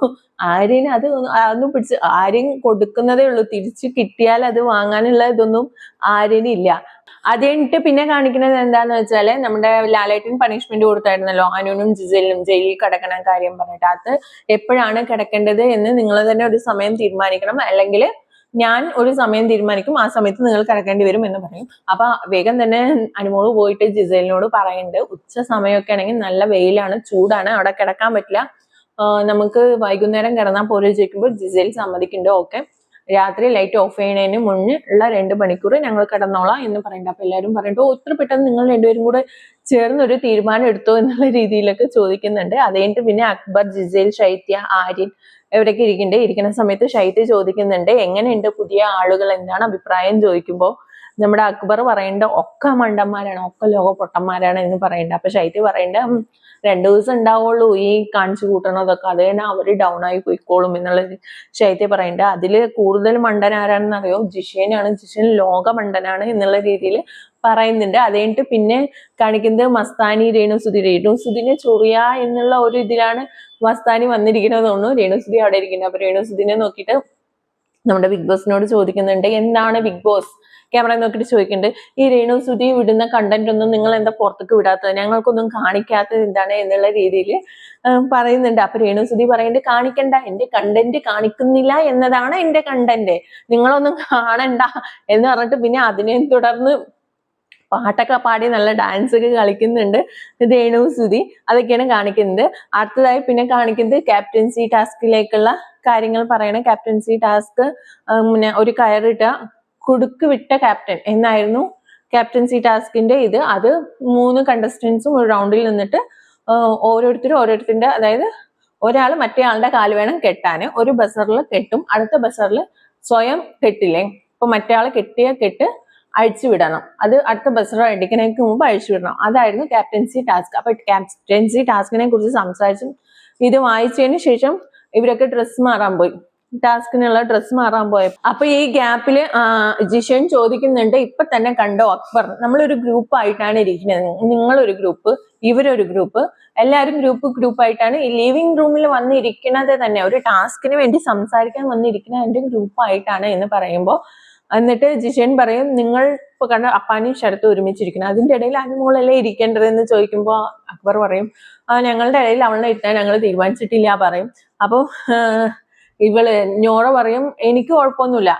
ആര്യന് അത് അതൊന്നും പിടിച്ച് ആര്യൻ കൊടുക്കുന്നതേ ഉള്ളൂ. തിരിച്ചു കിട്ടിയാൽ അത് വാങ്ങാനുള്ള ഇതൊന്നും ആര്യനില്ല. അത് കഴിഞ്ഞിട്ട് പിന്നെ കാണിക്കുന്നത് എന്താന്ന് വെച്ചാൽ നമ്മുടെ ലാലേട്ടൻ പണിഷ്മെന്റ് കൊടുത്തായിരുന്നല്ലോ അനുനും ജിസലിനും ജയിലിൽ കിടക്കണ കാര്യം പറഞ്ഞിട്ട്. അത് എപ്പോഴാണ് കിടക്കേണ്ടത് എന്ന് നിങ്ങൾ തന്നെ ഒരു സമയം തീരുമാനിക്കണം. അല്ലെങ്കിൽ ഞാൻ ഒരു സമയം തീരുമാനിക്കും ആ സമയത്ത് നിങ്ങൾ കിടക്കേണ്ടി വരും എന്ന് പറയും. അപ്പൊ വേഗം തന്നെ അനുമോൾ പോയിട്ട് ജിസലിനോട് പറയുന്നുണ്ട് ഉച്ച സമയമൊക്കെ ആണെങ്കിൽ നല്ല വെയിലാണ് ചൂടാണ് അവിടെ കിടക്കാൻ പറ്റില്ല. നമുക്ക് വൈകുന്നേരം കിടന്നാൽ പോലും ചോദിക്കുമ്പോൾ ജിസേൽ സമ്മതിക്കുന്നുണ്ട്. ഓക്കെ. രാത്രി ലൈറ്റ് ഓഫ് ചെയ്യുന്നതിന് മുന്നേ ഉള്ള രണ്ട് മണിക്കൂർ ഞങ്ങൾ കിടന്നോളാം എന്ന് പറയുന്നുണ്ട്. അപ്പൊ എല്ലാവരും പറയുന്നുണ്ട് ഒത്തിരി പെട്ടെന്ന് നിങ്ങൾ രണ്ടുപേരും കൂടെ ചേർന്ന് ഒരു തീരുമാനം എടുത്തോ എന്നുള്ള രീതിയിലൊക്കെ ചോദിക്കുന്നുണ്ട്. അത് കഴിഞ്ഞിട്ട് പിന്നെ അക്ബർ ജിസേൽ ശൈത്യ ആര്യൻ എവിടെയൊക്കെ ഇരിക്കുന്നുണ്ട് ഇരിക്കുന്ന സമയത്ത് ശൈത്യ ചോദിക്കുന്നുണ്ട് എങ്ങനെയുണ്ട് പുതിയ ആളുകൾ? എന്താണ് അഭിപ്രായം? ചോദിക്കുമ്പോൾ നമ്മുടെ അക്ബർ പറയേണ്ട ഒക്കെ മണ്ടന്മാരാണ് ഒക്കെ ലോക പൊട്ടന്മാരാണ് എന്ന് പറയേണ്ടത് അപ്പൊ ശൈത്യ പറയുന്നുണ്ട് "ഉം, രണ്ടു ദിവസം ഉണ്ടാവുള്ളൂ ഈ കാണിച്ചു കൂട്ടണതൊക്കെ. അത് തന്നെ അവർ ഡൗൺ ആയി പോയിക്കോളും എന്നുള്ള ശൈത്യ പറയുന്നുണ്ട്. അതിൽ കൂടുതൽ മണ്ടൻ ആരാണെന്ന് അറിയോ ജിഷേനാണ്. ജിഷേൻ ലോക മണ്ടനാണ് എന്നുള്ള രീതിയിൽ പറയുന്നുണ്ട്. അത് കഴിഞ്ഞിട്ട് പിന്നെ കാണിക്കുന്നത് മസ്താനി രേണുസുതി. രേണുസുതിനെ ചൊറിയ എന്നുള്ള ഒരു ഇതിലാണ് മസ്താനി വന്നിരിക്കുന്നത് തോന്നുന്നു. രേണുസുതി അവിടെ ഇരിക്കുന്നത് അപ്പൊ രേണുസുതിനെ നോക്കിയിട്ട് നമ്മുടെ ബിഗ് ബോസിനോട് ചോദിക്കുന്നുണ്ട് എന്താണ് ബിഗ് ബോസ്? ക്യാമറ നോക്കിയിട്ട് ചോദിക്കുന്നുണ്ട് ഈ രേണു സുധി വിടുന്ന കണ്ടന്റ് ഒന്നും നിങ്ങൾ എന്താ പുറത്തേക്ക് വിടാത്തത്? ഞങ്ങൾക്കൊന്നും കാണിക്കാത്തത് എന്താണ്? എന്നുള്ള രീതിയിൽ പറയുന്നുണ്ട്. അപ്പൊ രേണു സുധി പറയുന്നുണ്ട് കാണിക്കണ്ട എന്റെ കണ്ടന്റ് കാണിക്കുന്നില്ല എന്നതാണ് എന്റെ കണ്ടന്റ് നിങ്ങളൊന്നും കാണണ്ട. എന്ന് പറഞ്ഞിട്ട് പിന്നെ അതിനെ തുടർന്ന് പാട്ടൊക്കെ പാടി നല്ല ഡാൻസ് ഒക്കെ കളിക്കുന്നുണ്ട്. രേണു സുതി അതൊക്കെയാണ് കാണിക്കുന്നത്. അടുത്തതായി പിന്നെ കാണിക്കുന്നത് ക്യാപ്റ്റൻസി ടാസ്കിലേക്കുള്ള കാര്യങ്ങൾ പറയണം. ക്യാപ്റ്റൻസി ടാസ്ക് പിന്നെ ഒരു കയറിട്ട കുടുക്ക് വിട്ട ക്യാപ്റ്റൻ എന്നായിരുന്നു ക്യാപ്റ്റൻസി ടാസ്കിന്റെ ഇത്. അത് മൂന്ന് കണ്ടസ്റ്റൻസും ഒരു റൗണ്ടിൽ നിന്നിട്ട് ഓരോരുത്തരും ഓരോരുത്തരുടെ അതായത് ഒരാൾ മറ്റേ ആളുടെ കാൽ വേണം കെട്ടാന് ഒരു ബസറിൽ കെട്ടും. അടുത്ത ബസറിൽ സ്വയം കെട്ടില്ലേ? ഇപ്പൊ മറ്റേ ആൾ കെട്ടിയ കെട്ട് അഴിച്ചു വിടണം. അത് അടുത്ത ബസ് അടിക്കുന്നതിന് മുമ്പ് അഴിച്ചു വിടണം. അതായിരുന്നു ക്യാപ്റ്റൻസി ടാസ്ക് അപ്പൊ ക്യാപ്റ്റൻസി ടാസ്കിനെ കുറിച്ച് സംസാരിച്ചു ഇത് വായിച്ചതിന് ശേഷം ഇവരൊക്കെ ഡ്രസ്സ് മാറാൻ പോയി. ടാസ്കിനുള്ള ഡ്രസ്സ് മാറാൻ പോയ. അപ്പൊ ഈ ഗ്യാപ്പിൽ ജിഷൻ ചോദിക്കുന്നുണ്ട് ഇപ്പൊ തന്നെ കണ്ടോ അക്ബർ? നമ്മളൊരു ഗ്രൂപ്പ് ആയിട്ടാണ് ഇരിക്കുന്നത്. നിങ്ങളൊരു ഗ്രൂപ്പ് ഇവരൊരു ഗ്രൂപ്പ് എല്ലാരും ഗ്രൂപ്പ് ഗ്രൂപ്പ് ആയിട്ടാണ് ഈ ലിവിംഗ് റൂമിൽ വന്നിരിക്കുന്നത് തന്നെ. ഒരു ടാസ്കിന് വേണ്ടി സംസാരിക്കാൻ വന്നിരിക്കുന്ന ഗ്രൂപ്പ് ആയിട്ടാണ് എന്ന് പറയുമ്പോൾ എന്നിട്ട് ജിഷൻ പറയും നിങ്ങൾ ഇപ്പൊ കണ്ട അപ്പാനും ശരത്തും ഒരുമിച്ചിരിക്കണം അതിന്റെ ഇടയിൽ അനുമോളല്ലേ ഇരിക്കേണ്ടതെന്ന് ചോദിക്കുമ്പോൾ അക്ബർ പറയും ഞങ്ങളുടെ ഇടയിൽ അവളെ ഇരുത്താൻ ഞങ്ങൾ തീരുമാനിച്ചിട്ടില്ല പറയും. അപ്പോൾ ഇവൾ ഞോറ പറയും എനിക്ക് കുഴപ്പമൊന്നുമില്ല.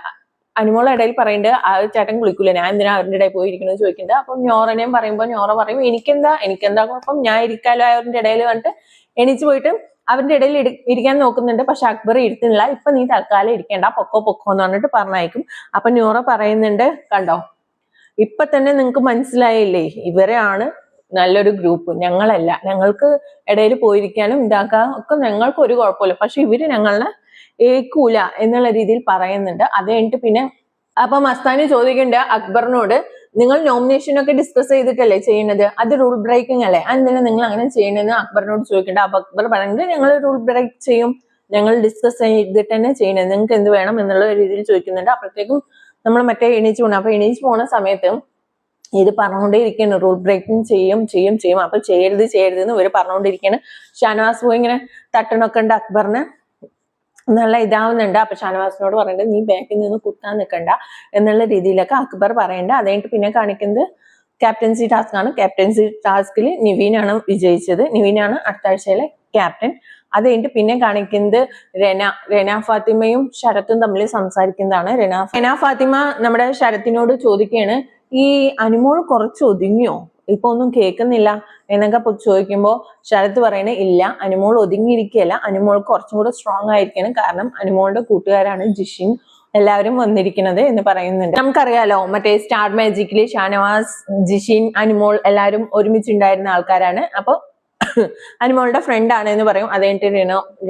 അനുമോളെ ഇടയിൽ പറയുന്നുണ്ട് ആ ചേട്ടൻ കുളിക്കൂല. ഞാൻ എന്തിനാ അവരുടെ ഇടയിൽ പോയി ഇരിക്കണമെന്ന് ചോദിക്കുന്നുണ്ട്. അപ്പം ഞോറനെയും പറയുമ്പോൾ ഞോറ പറയും എനിക്കെന്താ? എനിക്കെന്താ കുഴപ്പം? ഞാൻ ഇരിക്കാലോ അവരുടെ ഇടയിൽ കണ്ടിട്ട് എണീച്ച് പോയിട്ട് അവരുടെ ഇടയിൽ ഇരിക്കാൻ നോക്കുന്നുണ്ട്. പക്ഷെ അക്ബർ ഇരുത്തുന്നില്ല ഇപ്പൊ നീ തൽക്കാലം ഇരിക്കേണ്ട. പൊക്കോ പൊക്കോ എന്ന് പറഞ്ഞിട്ട് പറഞ്ഞയക്കും. അപ്പൊ ന്യൂറ പറയുന്നുണ്ട് കണ്ടോ? ഇപ്പൊ തന്നെ നിങ്ങൾക്ക് മനസ്സിലായില്ലേ? ഇവരെയാണ് നല്ലൊരു ഗ്രൂപ്പ് ഞങ്ങളല്ല. ഞങ്ങൾക്ക് ഇടയിൽ പോയിരിക്കാനും ഇതാക്കാൻ ഒക്കെ ഞങ്ങൾക്ക് ഒരു കുഴപ്പമില്ല. പക്ഷെ ഇവർ ഞങ്ങളെ ഏക്കൂല എന്നുള്ള രീതിയിൽ പറയുന്നുണ്ട്. അത് കഴിഞ്ഞിട്ട് പിന്നെ അപ്പൊ മസ്താനി ചോദിക്കേണ്ട അക്ബറിനോട് നിങ്ങൾ നോമിനേഷൻ ഒക്കെ ഡിസ്കസ് ചെയ്തിട്ടല്ലേ ചെയ്യുന്നത്? അത് റൂൾ ബ്രേക്കിംഗ് അല്ലേ? എന്തിനാ നിങ്ങൾ അങ്ങനെ ചെയ്യണമെന്ന് അക്ബറിനോട് ചോദിക്കേണ്ട. അപ്പൊ അക്ബർ പറയുന്നത് ഞങ്ങൾ റൂൾ ബ്രേക്ക് ചെയ്യും. ഞങ്ങൾ ഡിസ്കസ് ചെയ്തിട്ട് തന്നെ ചെയ്യണത് നിങ്ങൾക്ക് എന്ത് വേണം എന്നുള്ള രീതിയിൽ ചോദിക്കുന്നുണ്ട്. അപ്പോഴത്തേക്കും നമ്മൾ മറ്റേ എണീച്ച് പോകണം അപ്പൊ എണീച്ച് പോണ സമയത്ത് ഇത് പറഞ്ഞുകൊണ്ടേയിരിക്കുകയാണ് റൂൾ ബ്രേക്കിംഗ് ചെയ്യും ചെയ്യും ചെയ്യും. അപ്പൊ ചെയ്യരുത് ചെയ്യരുത് എന്ന് ഇവർ പറഞ്ഞുകൊണ്ടിരിക്കുകയാണ് ഷാനവാസ് പോയി ഇങ്ങനെ തട്ടണൊക്കെ ഉണ്ട് അക്ബറിന്. നല്ല ഇതാവുന്നുണ്ട്. അപ്പൊ ഷാനവാസിനോട് പറയുന്നത് നീ ബാക്കിൽ നിന്ന് കുത്താൻ നിൽക്കണ്ട എന്നുള്ള രീതിയിലൊക്കെ അക്ബർ പറയണ്ട. അതായിട്ട് പിന്നെ കാണിക്കുന്നത് ക്യാപ്റ്റൻസി ടാസ്ക് ആണ്. ക്യാപ്റ്റൻസി ടാസ്കിൽ നിവീനാണ് വിജയിച്ചത്. നിവീനാണ് അടുത്ത ആഴ്ചയിലെ ക്യാപ്റ്റൻ അത് കഴിഞ്ഞിട്ട് പിന്നെ കാണിക്കുന്നത് രന രന ഫാത്തിമയും ശരത്തും തമ്മിൽ സംസാരിക്കുന്നതാണ്. രന രന ഫാത്തിമ നമ്മുടെ ശരത്തിനോട് ചോദിക്കുകയാണ് ഈ അനുമോൾ കുറച്ച് ഒതുങ്ങിയോ ഇപ്പൊ ഒന്നും കേൾക്കുന്നില്ല എന്നൊക്കെ ചോദിക്കുമ്പോൾ ചോദിക്കുമ്പോ ശരത്ത് പറയണ ഇല്ല അനുമോൾ ഒതുങ്ങിയിരിക്കുകയല്ല അനുമോൾ കുറച്ചും കൂടെ സ്ട്രോങ് ആയിരിക്കണം. കാരണം അനുമോളുടെ കൂട്ടുകാരാണ് ജിഷിൻ എല്ലാവരും വന്നിരിക്കുന്നത് എന്ന് പറയുന്നുണ്ട്. നമുക്കറിയാലോ മറ്റേ സ്റ്റാർ മാജിക്കിൽ ഷാനവാസ് ജിഷിൻ അനുമോൾ എല്ലാവരും ഒരുമിച്ചുണ്ടായിരുന്ന ആൾക്കാരാണ്. അപ്പൊ അനുമോളുടെ ഫ്രണ്ട് ആണ് എന്ന് പറയും. അത് കഴിഞ്ഞിട്ട്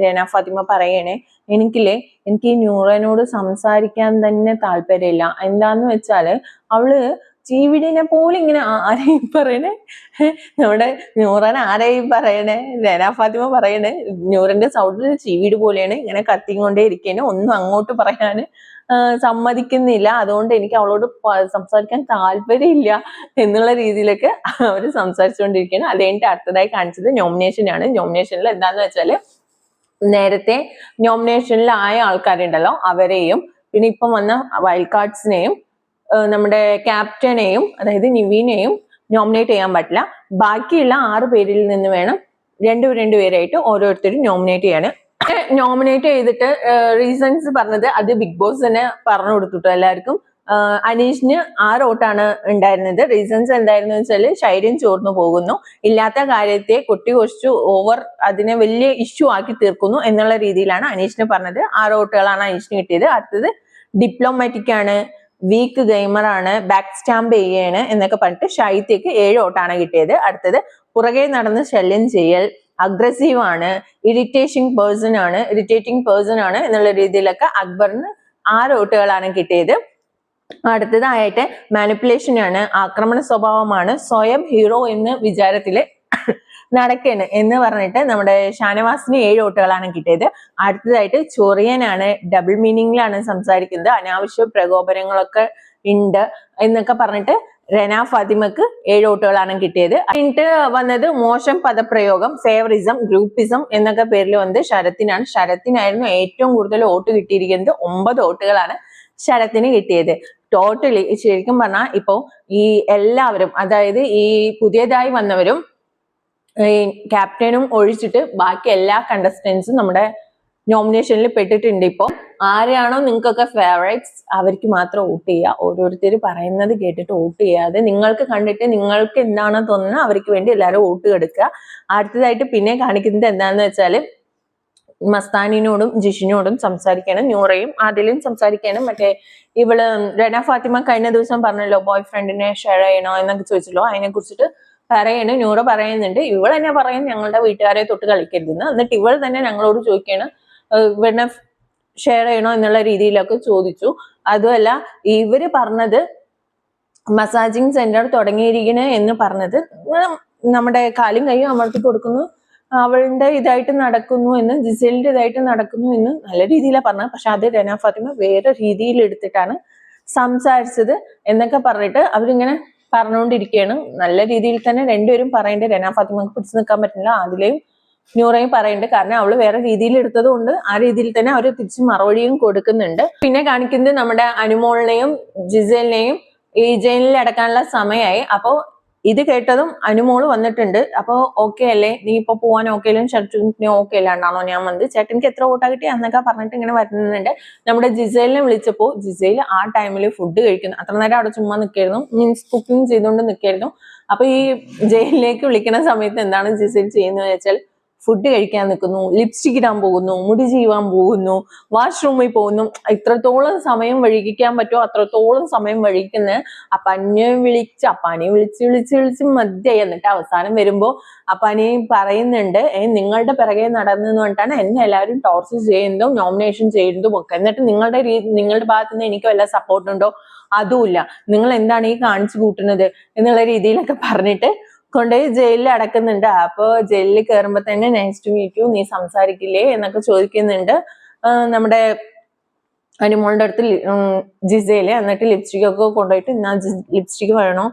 രേന ഫാത്തിമ പറയണേ എനിക്കില്ലേ എനിക്ക് ഈ ന്യൂറനോട് സംസാരിക്കാൻ തന്നെ താല്പര്യമില്ല. എന്താന്ന് വെച്ചാൽ അവൾ ചീവിടിനെ പോലും ഇങ്ങനെ ആരെയും പറയണേ? നമ്മുടെ ന്യൂറൻ ആരെയും പറയണേ? രേന ഫാത്തിമ പറയണേ? ന്യൂറിന്റെ സൗണ്ടിൽ ചീവീട് പോലെയാണ് ഇങ്ങനെ കത്തിക്കൊണ്ടേ ഇരിക്കേനെ. ഒന്നും അങ്ങോട്ട് പറയാൻ സമ്മതിക്കുന്നില്ല. അതുകൊണ്ട് എനിക്ക് അവളോട് സംസാരിക്കാൻ താല്പര്യമില്ല എന്നുള്ള രീതിയിലൊക്കെ അവർ സംസാരിച്ചുകൊണ്ടിരിക്കുകയാണ് അത് കഴിഞ്ഞിട്ട് അടുത്തതായി കാണിച്ചത് നോമിനേഷനാണ്. നോമിനേഷനിൽ എന്താന്ന് വെച്ചാൽ നേരത്തെ നോമിനേഷനിലായ ആൾക്കാരുണ്ടല്ലോ അവരെയും പിന്നെ ഇപ്പം വന്ന വൈൽഡ് കാർഡ്സിനെയും നമ്മുടെ ക്യാപ്റ്റനെയും അതായത് നിവീനെയും നോമിനേറ്റ് ചെയ്യാൻ പറ്റില്ല. ബാക്കിയുള്ള ആറ് പേരിൽ നിന്ന് വേണം രണ്ടു രണ്ടുപേരായിട്ട് ഓരോരുത്തരും നോമിനേറ്റ് ചെയ്യാൻ. നോമിനേറ്റ് ചെയ്തിട്ട് റീസൺസ് പറഞ്ഞത് അത് ബിഗ് ബോസ് തന്നെ പറഞ്ഞു കൊടുത്തിട്ടു എല്ലാവർക്കും. അനീഷിന് ആറ് റോട്ടാണ് ഉണ്ടായിരുന്നത്. റീസൺസ് എന്തായിരുന്നു വെച്ചാൽ ശൈര്യം ചോർന്നു പോകുന്നു. ഇല്ലാത്ത കാര്യത്തെ കൊട്ടി കൊട്ടിഘോഷിച്ചു ഓവർ അതിനെ വലിയ ഇഷ്യൂ ആക്കി തീർക്കുന്നു എന്നുള്ള രീതിയിലാണ് അനീഷിന് പറഞ്ഞത്. ആറ് വോട്ടുകളാണ് അനീഷിന് കിട്ടിയത്. അടുത്തത് ഡിപ്ലോമാറ്റിക് ആണ്. വീക്ക് ഗെയിമർ ആണ് ബാക്ക് സ്റ്റാമ്പ് ചെയ്യാണ് എന്നൊക്കെ പറഞ്ഞിട്ട് ഷൈത്യക്ക് ഏഴ് വോട്ടാണ് കിട്ടിയത്. അടുത്തത് പുറകെ നടന്ന് ശല്യം ചെയ്യൽ അഗ്രസീവ് ആണ് ഇറിറ്റേറ്റിംഗ് പേഴ്സൺ ആണ് ഇറിറ്റേറ്റിംഗ് പേഴ്സൺ ആണ് എന്നുള്ള രീതിയിലൊക്കെ അക്ബറിന് ആറ് വോട്ടുകളാണ് കിട്ടിയത്. അടുത്തതായിട്ട് മാനിപ്പുലേഷൻ ആണ് ആക്രമണ സ്വഭാവമാണ് സ്വയം ഹീറോ എന്ന് വിചാരത്തിൽ നടക്കാണ് എന്ന് പറഞ്ഞിട്ട് നമ്മുടെ ഷാനവാസിന് ഏഴ് വോട്ടുകളാണ് കിട്ടിയത്. അടുത്തതായിട്ട് ചൊറിയനാണ് ഡബിൾ മീനിങ്ങിലാണ് സംസാരിക്കുന്നത്. അനാവശ്യ പ്രകോപനങ്ങളൊക്കെ ഉണ്ട് എന്നൊക്കെ പറഞ്ഞിട്ട് റെന ഫാത്തിമക്ക് ഏഴ് വോട്ടുകളാണ് കിട്ടിയത്. എന്നിട്ട് വന്നത് മോശം പദപ്രയോഗം ഫേവറിസം ഗ്രൂപ്പിസം എന്നൊക്കെ പേരിൽ വന്നത് ശരത്തിനാണ്. ശരത്തിനായിരുന്നു ഏറ്റവും കൂടുതൽ വോട്ട് കിട്ടിയിരിക്കുന്നത്. ഒമ്പത് വോട്ടുകളാണ് ശരത്തിന് കിട്ടിയത്. ടോട്ടലി ശരിക്കും പറഞ്ഞാൽ ഇപ്പോൾ ഈ എല്ലാവരും അതായത് ഈ പുതിയതായി വന്നവരും ക്യാപ്റ്റനും ഒഴിച്ചിട്ട് ബാക്കി എല്ലാ കണ്ടസ്റ്റൻസും നമ്മുടെ നോമിനേഷനിൽ പെട്ടിട്ടുണ്ട് ഇപ്പോൾ ആരെയാണോ നിങ്ങൾക്കൊക്കെ ഫേവറേറ്റ്സ് അവർക്ക് മാത്രം വോട്ട് ചെയ്യുക ഓരോരുത്തർ പറയുന്നത് കേട്ടിട്ട് വോട്ട് ചെയ്യാതെ നിങ്ങൾക്ക് കണ്ടിട്ട് നിങ്ങൾക്ക് എന്താണോ തോന്നുന്നത് അവർക്ക് വേണ്ടി എല്ലാവരും വോട്ട് കൊടുക്കുക അടുത്തതായിട്ട് പിന്നെ കാണിക്കുന്നത് എന്താണെന്ന് വെച്ചാൽ മസ്താനിനോടും ജിഷിനോടും സംസാരിക്കണം. ന്യൂറയും ആദിലും സംസാരിക്കാനും മറ്റേ ഇവൾ റെന ഫാത്തിമ കഴിഞ്ഞ ദിവസം പറഞ്ഞല്ലോ ബോയ് ഫ്രണ്ടിനെ ഷെയർ ചെയ്യണോ? എന്നൊക്കെ ചോദിച്ചല്ലോ. അതിനെ കുറിച്ചിട്ട് പറയണ് നൂറ പറയുന്നുണ്ട്. ഇവൾ തന്നെ പറയും ഞങ്ങളുടെ വീട്ടുകാരെ തൊട്ട് കളിക്കരുതെന്ന് എന്നിട്ട് ഇവൾ തന്നെ ഞങ്ങളോട് ചോദിക്കണം ഇവനെ ഷെയർ ചെയ്യണോ എന്നുള്ള രീതിയിലൊക്കെ ചോദിച്ചു. അതുമല്ല ഇവർ പറഞ്ഞത് മസാജിങ് സെന്റർ തുടങ്ങിയിരിക്കണ എന്ന് പറഞ്ഞത്. നമ്മുടെ കാലും കൈയും അമർത്തി കൊടുക്കുന്നു. അവളുടെ ഇതായിട്ട് നടക്കുന്നു എന്ന് ജിസേലിന്റെ ഇതായിട്ട് നടക്കുന്നു എന്ന് നല്ല രീതിയിലാണ് പറഞ്ഞത്. പക്ഷെ അത് രന ഫാത്തിമ വേറെ രീതിയിൽ എടുത്തിട്ടാണ് സംസാരിച്ചത് എന്നൊക്കെ പറഞ്ഞിട്ട് അവരിങ്ങനെ പറഞ്ഞുകൊണ്ടിരിക്കുകയാണ്. നല്ല രീതിയിൽ തന്നെ രണ്ടുപേരും പറയേണ്ടത് രനാ ഫാത്തിമക്ക് പിടിച്ചു നിൽക്കാൻ പറ്റില്ല. അതിലെയും ന്യൂറയും പറയുന്നുണ്ട് കാരണം അവൾ വേറെ രീതിയിൽ എടുത്തത് കൊണ്ട് ആ രീതിയിൽ തന്നെ അവർ തിരിച്ച് മറുപടിയും കൊടുക്കുന്നുണ്ട്. പിന്നെ കാണിക്കുന്നത് നമ്മുടെ അനുമോളിനെയും ജിസേലിനെയും ഈ ജയിലിൽ അടക്കാനുള്ള സമയമായി. അപ്പോ ഇത് കേട്ടതും അനുമോൾ വന്നിട്ടുണ്ട്. അപ്പോൾ ഓക്കെ അല്ലേ? നീ ഇപ്പൊ പോവാൻ ഓക്കെ അല്ലേ? ചേട്ടന് ഓക്കെ അല്ലാണ്ടാണോ ഞാൻ വന്നത്? ചേട്ടനിക്ക് എത്ര വോട്ടാ കിട്ടി? എന്നൊക്കെ പറഞ്ഞിട്ട് ഇങ്ങനെ വരുന്നുണ്ട്. നമ്മുടെ ജിസൈലിനെ വിളിച്ചപ്പോൾ ജിസൈൽ ആ ടൈമിൽ ഫുഡ് കഴിക്കുന്നു. അത്ര നേരം അവിടെ ചുമ്മാ നിൽക്കായിരുന്നു. മീൻസ് കുക്കിംഗ് ചെയ്തുകൊണ്ട് നിൽക്കായിരുന്നു. അപ്പൊ ഈ ജയിലിലേക്ക് വിളിക്കുന്ന സമയത്ത് എന്താണ് ജിസൈൽ ചെയ്യുന്നത് വെച്ചാൽ ഫുഡ് കഴിക്കാൻ നിൽക്കുന്നു ലിപ്സ്റ്റിക് ഇടാൻ പോകുന്നു മുടി ചെയ്യുവാൻ പോകുന്നു വാഷ്റൂമിൽ പോകുന്നു. ഇത്രത്തോളം സമയം വഴിക്കാൻ പറ്റുമോ? അത്രത്തോളം സമയം വൈകിക്കുന്ന അപ്പനെ വിളിച്ച് അപ്പാനെ വിളിച്ച് വിളിച്ച് വിളിച്ച് മതിയായി. എന്നിട്ട് അവസാനം വരുമ്പോ അപ്പാനെയും പറയുന്നുണ്ട് ഏ നിങ്ങളുടെ പിറകെ നടന്നെന്ന് പറഞ്ഞിട്ടാണ് എന്നെ എല്ലാവരും ടോർച്ചർ ചെയ്യുന്നതും നോമിനേഷൻ ചെയ്യുന്നതും ഒക്കെ. എന്നിട്ട് നിങ്ങളുടെ രീതി നിങ്ങളുടെ ഭാഗത്തു നിന്ന് എനിക്ക് വല്ല സപ്പോർട്ടുണ്ടോ അതുമില്ല. നിങ്ങൾ എന്താണ് ഈ കാണിച്ചു കൂട്ടുന്നത്? എന്നുള്ള രീതിയിലൊക്കെ പറഞ്ഞിട്ട് കൊണ്ടുപോയി ജയിലിൽ അടക്കുന്നുണ്ട്. അപ്പൊ ജയിലിൽ കയറുമ്പോ തന്നെ നെക്സ്റ്റ് മീറ്റ് യു നീ സംസാരിക്കില്ലേ എന്നൊക്കെ ചോദിക്കുന്നുണ്ട്. നമ്മുടെ അനുമോളുടെ അടുത്ത് ജിസയിൽ എന്നിട്ട് ലിപ്സ്റ്റിക് ഒക്കെ കൊണ്ടുപോയിട്ട് ഞാൻ ലിപ്സ്റ്റിക് വേണോ?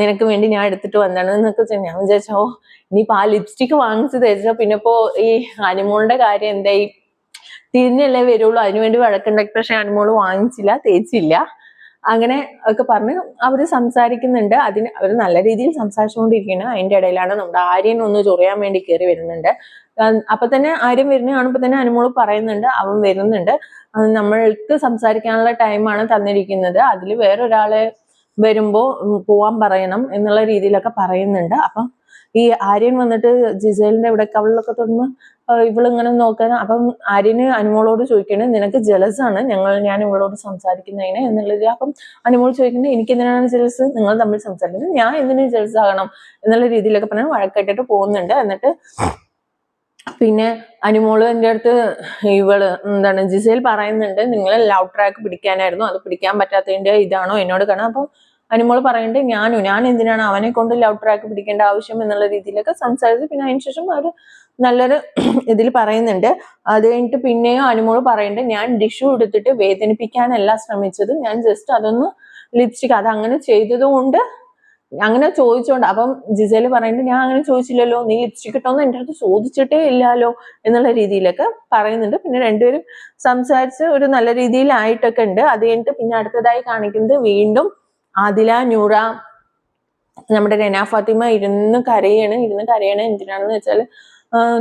നിനക്ക് വേണ്ടി ഞാൻ എടുത്തിട്ട് വന്നാണ് എന്നൊക്കെ ഞാൻ വിചാരിച്ചോ നീ ഇനിയിപ്പോ ആ ലിപ്സ്റ്റിക് വാങ്ങിച്ചു തേച്ചാ പിന്നെ ഇപ്പോ ഈ അനുമോളുടെ കാര്യം എന്തായി? തിരിഞ്ഞല്ലേ വരുള്ളൂ. അതിനുവേണ്ടി വഴക്കുണ്ടാക്കി. പക്ഷെ അനുമോൾ വാങ്ങിച്ചില്ല തേച്ചില്ല. അങ്ങനെ ഒക്കെ പറഞ്ഞ് അവർ സംസാരിക്കുന്നുണ്ട്. അതിന് അവർ നല്ല രീതിയിൽ സംസാരിച്ചുകൊണ്ടിരിക്കുകയാണ് അതിന്റെ ഇടയിലാണ് നമ്മുടെ ആര്യൻ ഒന്ന് ചൊറിയാൻ വേണ്ടി കയറി വരുന്നുണ്ട്. അപ്പൊ തന്നെ ആര്യൻ വരുന്ന കാണുമ്പോൾ തന്നെ അനുമോൾ പറയുന്നുണ്ട്. അവൻ വരുന്നുണ്ട്. നമ്മൾക്ക് സംസാരിക്കാനുള്ള ടൈമാണ് തന്നിരിക്കുന്നത്. അതിൽ വേറൊരാളെ വരുമ്പോ ഉം, പോവാൻ പറയണം എന്നുള്ള രീതിയിലൊക്കെ പറയുന്നുണ്ട്. അപ്പം ഈ ആര്യൻ വന്നിട്ട് ജിസേലിന്റെ ഇവിടെ കവളിലൊക്കെ തൊടുമ്പോ ഇവളിങ്ങനെ നോക്കാൻ അപ്പം ആര്യന് അനുമോളോട് ചോദിക്കണേ നിനക്ക് ജലസാണ് ഞങ്ങൾ ഞാൻ ഇവളോട് സംസാരിക്കുന്നതിന് എന്നുള്ളത്. അപ്പം അനുമോൾ ചോദിക്കുന്നത് എനിക്ക് എന്തിനാണ് ജലസ് നിങ്ങൾ തമ്മിൽ സംസാരിക്കുന്നത്. ഞാൻ എന്തിനു ജലസ് ആകണം? എന്നുള്ള രീതിയിലൊക്കെ പറഞ്ഞ് വഴക്കെട്ടിട്ട് പോകുന്നുണ്ട്. എന്നിട്ട് പിന്നെ അനുമോൾ എന്റെ അടുത്ത് ഇവൾ എന്താണ്? ജിസേൽ പറയുന്നുണ്ട് നിങ്ങൾ ലവ് ട്രാക്ക് പിടിക്കാനായിരുന്നു. അത് പിടിക്കാൻ പറ്റാത്തതിന്റെ ഇതാണോ എന്നോട് കാണാം അപ്പം അനുമോൾ പറയുന്നുണ്ട് ഞാനും ഞാൻ എന്തിനാണ് അവനെ കൊണ്ട് ലവ് ട്രാക്ക് പിടിക്കേണ്ട ആവശ്യം എന്നുള്ള രീതിയിലൊക്കെ സംസാരിച്ച് പിന്നെ അതിനുശേഷം അവർ നല്ലൊരു ഇതിൽ പറയുന്നുണ്ട്. അത് കഴിഞ്ഞിട്ട് പിന്നെയും അനുമോൾ പറയുന്നുണ്ട് ഞാൻ ഡിഷു എടുത്തിട്ട് വേദനിപ്പിക്കാനല്ല ശ്രമിച്ചത്. ഞാൻ ജസ്റ്റ് അതൊന്ന് ലിപ്സ്റ്റിക് അത് അങ്ങനെ ചെയ്തതുകൊണ്ട് അങ്ങനെ ചോദിച്ചോണ്ട് അപ്പം ജിസേൽ പറയുന്നുണ്ട് ഞാൻ അങ്ങനെ ചോദിച്ചില്ലല്ലോ നീ ലിപ്സ്റ്റിക് ഇട്ടോന്ന് എന്റെ അടുത്ത് ചോദിച്ചിട്ടേ ഇല്ലല്ലോ എന്നുള്ള രീതിയിലൊക്കെ പറയുന്നുണ്ട്. പിന്നെ രണ്ടുപേരും സംസാരിച്ച് ഒരു നല്ല രീതിയിലായിട്ടൊക്കെ ഉണ്ട്. അത് കഴിഞ്ഞിട്ട് പിന്നെ അടുത്തതായി കാണിക്കുന്നത് വീണ്ടും ആദില നൂറ നമ്മുടെ രന ഫാത്തിമ ഇരുന്ന് കരയാണ്. ഇരുന്ന് കരയണ എന്തിനാണെന്ന് വെച്ചാൽ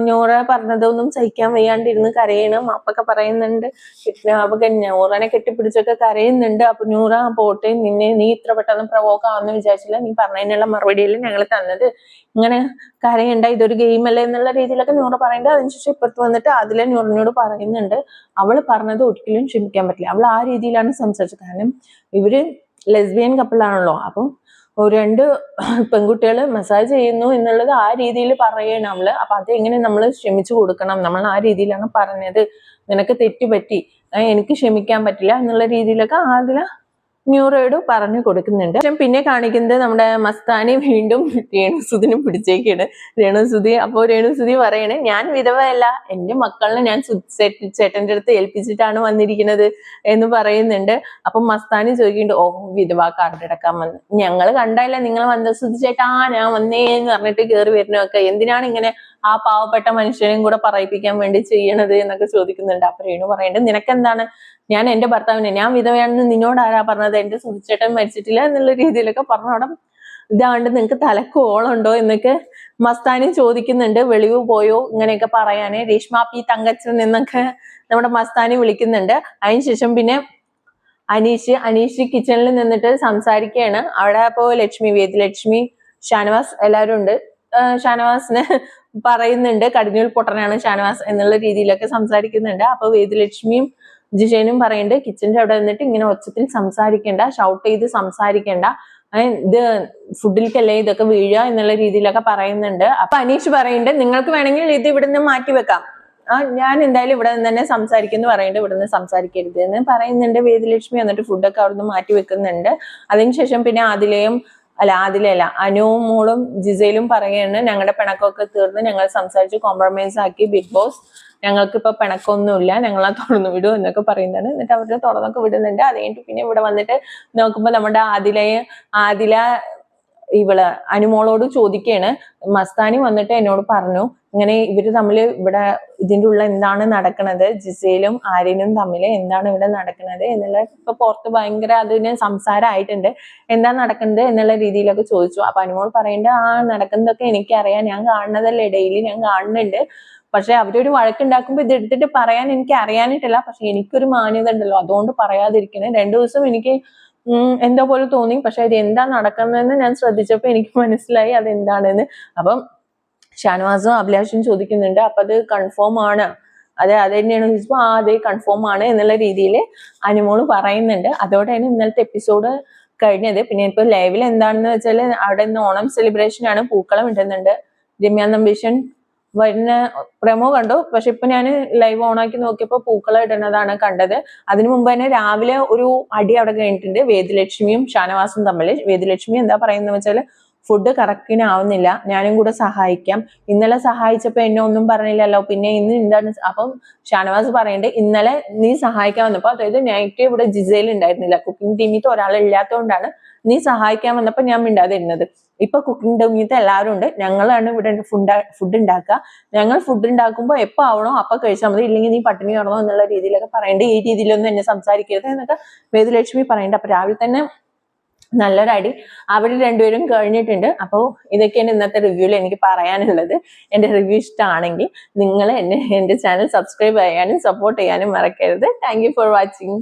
നൂറ പറഞ്ഞതൊന്നും സഹിക്കാൻ വയ്യാണ്ട് ഇരുന്ന് കരയണം. അപ്പൊക്കെ പറയുന്നുണ്ട്. പിന്നെ അപ്പൊ നൂറനെ കെട്ടിപ്പിടിച്ചൊക്കെ കരയുന്നുണ്ട്. അപ്പൊ നൂറ പോട്ടെ നിന്നെ നീ ഇത്ര പെട്ടെന്ന് പ്രവോക്ക് ആവുമെന്ന് വിചാരിച്ചില്ല. നീ പറഞ്ഞതിനുള്ള മറുപടിയല്ലേ ഞങ്ങൾ തന്നത്. ഇങ്ങനെ കരയണ്ട ഇതൊരു ഗെയിം അല്ലേ എന്നുള്ള രീതിയിലൊക്കെ നൂറ പറയുന്നുണ്ട്. അതിനുശേഷം ഇപ്പുറത്ത് വന്നിട്ട് അതിലെ നൂറിനോട് പറയുന്നുണ്ട്. അവൾ പറഞ്ഞത് ഒരിക്കലും ക്ഷമിക്കാൻ പറ്റില്ല. അവൾ ആ രീതിയിലാണ് സംസാരിച്ചത്. കാരണം ഇവർ ലെസ്ബിയൻ കപ്പിളാണല്ലോ അപ്പം രണ്ട് പെൺകുട്ടികൾ മസാജ് ചെയ്യുന്നു എന്നുള്ളത് ആ രീതിയിൽ പറയണം നമ്മൾ അപ്പൊ അതെങ്ങനെ നമ്മൾ ക്ഷമിച്ചു കൊടുക്കണം? നമ്മൾ ആ രീതിയിലാണ് പറഞ്ഞത്. നിനക്ക് തെറ്റുപറ്റി. എനിക്ക് ക്ഷമിക്കാൻ പറ്റില്ല എന്നുള്ള രീതിയിലൊക്കെ ആദില ന്യൂറോയിഡ് പറഞ്ഞു കൊടുക്കുന്നുണ്ട്. പിന്നെ കാണിക്കുന്നത് നമ്മുടെ മസ്താനി വീണ്ടും രേണുസുതിനും പിടിച്ചേക്കാണ്. രേണുസുതി അപ്പോൾ രേണുസുതി പറയണേ ഞാൻ വിധവയല്ല എന്റെ മക്കളിനെ ഞാൻ ചേട്ടന്റെ അടുത്ത് ഏൽപ്പിച്ചിട്ടാണ് വന്നിരിക്കുന്നത് എന്ന് പറയുന്നുണ്ട്. അപ്പം മസ്താനി ചോദിക്കുന്നുണ്ട് ഓ വിധവ കാർഡെടുക്കാൻ വന്ന് ഞങ്ങൾ കണ്ടല്ല നിങ്ങൾ വന്ന സുദി ചേട്ടാ ഞാൻ വന്നേ എന്ന് പറഞ്ഞിട്ട് കയറി വരുന്നൊക്കെ എന്തിനാണ് ഇങ്ങനെ ആ പാവപ്പെട്ട മനുഷ്യനെയും കൂടെ പറയിപ്പിക്കാൻ വേണ്ടി ചെയ്യണത് എന്നൊക്കെ ചോദിക്കുന്നുണ്ട്. അപ്പൊ രേണു പറയേണ്ടത് നിനക്കെന്താണ്? ഞാൻ എന്റെ ഭർത്താവിനെ ഞാൻ വിധവയാണെന്ന് നിന്നോട് ആരാ പറഞ്ഞത്? എന്റെ സുധിച്ചേട്ടൻ മരിച്ചിട്ടില്ല എന്നുള്ള രീതിയിലൊക്കെ പറഞ്ഞോടം ഇതാണ്ട് നിങ്ങക്ക് തലക്ക് ഓളുണ്ടോ എന്നൊക്കെ മസ്താനി ചോദിക്കുന്നുണ്ട്. വെളിവ് പോയോ? ഇങ്ങനെയൊക്കെ പറയാനേ. രേഷ്മ പി തങ്കച്ചൻ എന്നൊക്കെ നമ്മുടെ മസ്താനി വിളിക്കുന്നുണ്ട്. അതിനുശേഷം പിന്നെ അനീഷ് അനീഷ് കിച്ചണിൽ നിന്നിട്ട് സംസാരിക്കുകയാണ്. അവിടെ ഇപ്പോ ലക്ഷ്മി വേദലക്ഷ്മി ഷാനവാസ് എല്ലാവരും ഉണ്ട്. ഷാനവാസിന് പറയുന്നുണ്ട്. കടിഞ്ഞൂൽ പൊട്ടനാണ് ഷാനവാസ് എന്നുള്ള രീതിയിലൊക്കെ സംസാരിക്കുന്നുണ്ട്. അപ്പൊ വേദലക്ഷ്മിയും ജിഷേനും പറയുന്നുണ്ട് കിച്ചന്റെ അവിടെ നിന്നിട്ട് ഇങ്ങനെ ഒച്ചത്തിൽ സംസാരിക്കേണ്ട ഷൗട്ട് ചെയ്ത് സംസാരിക്കേണ്ട. ഇത് ഫുഡിലേക്കല്ലേ ഇതൊക്കെ വീഴുക എന്നുള്ള രീതിയിലൊക്കെ പറയുന്നുണ്ട്. അപ്പൊ അനീഷ് പറയുന്നുണ്ട് നിങ്ങൾക്ക് വേണമെങ്കിൽ ഇത് നിന്ന് മാറ്റി വെക്കാം. ആ ഞാൻ എന്തായാലും ഇവിടെ നിന്ന് തന്നെ സംസാരിക്കുന്നു പറയുന്നുണ്ട്. ഇവിടെ നിന്ന് സംസാരിക്കരുത് എന്ന് പറയുന്നുണ്ട് വേദലക്ഷ്മി. എന്നിട്ട് ഫുഡൊക്കെ അവിടെ നിന്ന് മാറ്റി വെക്കുന്നുണ്ട്. അതിനുശേഷം പിന്നെ ആദിലയും അല്ല ആദിലയല്ല അനുവും മോളും ജിസയിലും പറയാണ് ഞങ്ങളുടെ പിണക്കമൊക്കെ തീർന്ന് ഞങ്ങൾ സംസാരിച്ച് കോംപ്രമൈസ് ആക്കി ബിഗ് ബോസ് ഞങ്ങൾക്ക് ഇപ്പൊ പിണക്കമൊന്നുമില്ല ഞങ്ങളെ തുറന്നു വിടും എന്നൊക്കെ പറയുന്നുണ്ട്. എന്നിട്ട് അവരുടെ തുറന്നൊക്കെ വിടുന്നുണ്ട്. അത് കഴിഞ്ഞിട്ട് പിന്നെ ഇവിടെ വന്നിട്ട് നോക്കുമ്പോ നമ്മുടെ ആദിലയെ ആദില ഇവൾ അനുമോളോട് ചോദിക്കാണ്. മസ്താനി വന്നിട്ട് എന്നോട് പറഞ്ഞു ഇങ്ങനെ ഇവർ തമ്മിൽ ഇവിടെ ഇതിന്റെ ഉള്ള എന്താണ് നടക്കുന്നത് ജിസയിലും ആര്യനും തമ്മിൽ എന്താണ് ഇവിടെ നടക്കുന്നത് എന്നുള്ള ഇപ്പൊ പുറത്ത് ഭയങ്കര അതിന് സംസാരമായിട്ടുണ്ട് എന്താ നടക്കുന്നത് എന്നുള്ള രീതിയിലൊക്കെ ചോദിച്ചു. അപ്പൊ അനുമോൾ പറയേണ്ട ആ നടക്കുന്നതൊക്കെ എനിക്കറിയാം. ഞാൻ കാണുന്നതല്ലേ ഡെയിലി ഞാൻ കാണുന്നുണ്ട്. പക്ഷെ അവരൊരു വഴക്കുണ്ടാക്കുമ്പോ ഇത് എടുത്തിട്ട് പറയാൻ എനിക്ക് അറിയാനിട്ടില്ല. പക്ഷെ എനിക്കൊരു മാന്യത ഉണ്ടല്ലോ. അതുകൊണ്ട് പറയാതിരിക്കണേ. രണ്ടു ദിവസം എനിക്ക് എന്തോ പോലെ തോന്നി. പക്ഷെ അത് എന്താ നടക്കുന്നതെന്ന് ഞാൻ ശ്രദ്ധിച്ചപ്പോ എനിക്ക് മനസ്സിലായി അത് എന്താണെന്ന് അപ്പം ഷാനവാസും അഭിലാഷും ചോദിക്കുന്നുണ്ട് അപ്പൊ അത് കൺഫേം ആണ്? അതെ അത് തന്നെയാണ് ചോദിച്ചപ്പോ ആ അതെ കൺഫേം ആണ് എന്നുള്ള രീതിയിൽ അനുമോൾ പറയുന്നുണ്ട്. അതോടെയാണ് ഇന്നലത്തെ എപ്പിസോഡ് കഴിഞ്ഞത്. പിന്നെ ഇപ്പൊ ലൈവിൽ എന്താണെന്ന് വെച്ചാൽ അവിടെ ഇന്ന് ഓണം സെലിബ്രേഷൻ ആണ്. പൂക്കളം ഇടുന്നുണ്ട്. രമ്യ നമ്പീശൻ വരുന്ന പ്രമോ കണ്ടു. പക്ഷെ ഇപ്പൊ ഞാൻ ലൈവ് ഓണാക്കി ആക്കി നോക്കിയപ്പോ പൂക്കളം ഇടുന്നതാണ് കണ്ടത്. അതിനു മുമ്പ് തന്നെ രാവിലെ ഒരു അടി അവിടെ കഴിഞ്ഞിട്ടുണ്ട്. വേദലക്ഷ്മിയും ഷാനവാസും തമ്മിൽ വേദലക്ഷ്മി എന്താ പറയുന്നത് വെച്ചാൽ ഫുഡ് കറക്റ്റിന് ആവുന്നില്ല. ഞാനും കൂടെ സഹായിക്കാം. ഇന്നലെ സഹായിച്ചപ്പോ എന്നെ ഒന്നും പറഞ്ഞില്ലല്ലോ. പിന്നെ ഇന്ന് എന്താണ് അപ്പം ഷാനവാസ് പറയണ്ടേ ഇന്നലെ നീ സഹായിക്കാൻ വന്നപ്പോ അതായത് നൈറ്റ് ഇവിടെ ജിസയിൽ ഉണ്ടായിരുന്നില്ല. കുക്കിംഗ് ടീമിൽ ഒരാൾ ഇല്ലാത്തതുകൊണ്ടാണ് നീ സഹായിക്കാൻ വന്നപ്പോ ഞാൻ മിണ്ടാതെ ഇരുന്നത്. ഇപ്പൊ കുക്കിംഗ് ടീമിൽ എല്ലാവരും ഉണ്ട്. ഞങ്ങളാണ് ഇവിടെ ഫുഡ് ഫുഡ് ഉണ്ടാക്കുക. ഞങ്ങൾ ഫുഡ് ഉണ്ടാക്കുമ്പോൾ എപ്പോ ആവണോ അപ്പൊ കഴിച്ചാൽ മതി. ഇല്ലെങ്കിൽ നീ പട്ടിണി കിടന്നോ എന്നുള്ള രീതിയിലൊക്കെ പറയേണ്ട. ഈ രീതിയിലൊന്നും എന്നെ സംസാരിക്കരുത് എന്നൊക്കെ വേദലക്ഷ്മി പറയണ്ട. അപ്പൊ രാവിലെ തന്നെ നല്ലൊരു അടി അവർ രണ്ടുപേരും കഴിഞ്ഞിട്ടുണ്ട്. അപ്പോൾ ഇതൊക്കെയാണ് ഇന്നത്തെ റിവ്യൂവിൽ എനിക്ക് പറയാനുള്ളത്. എന്റെ റിവ്യൂ ഇഷ്ടമാണെങ്കിൽ നിങ്ങൾ എന്നെ എന്റെ ചാനൽ സബ്സ്ക്രൈബ് ചെയ്യാനും സപ്പോർട്ട് ചെയ്യാനും മറക്കരുത്. Thank for watching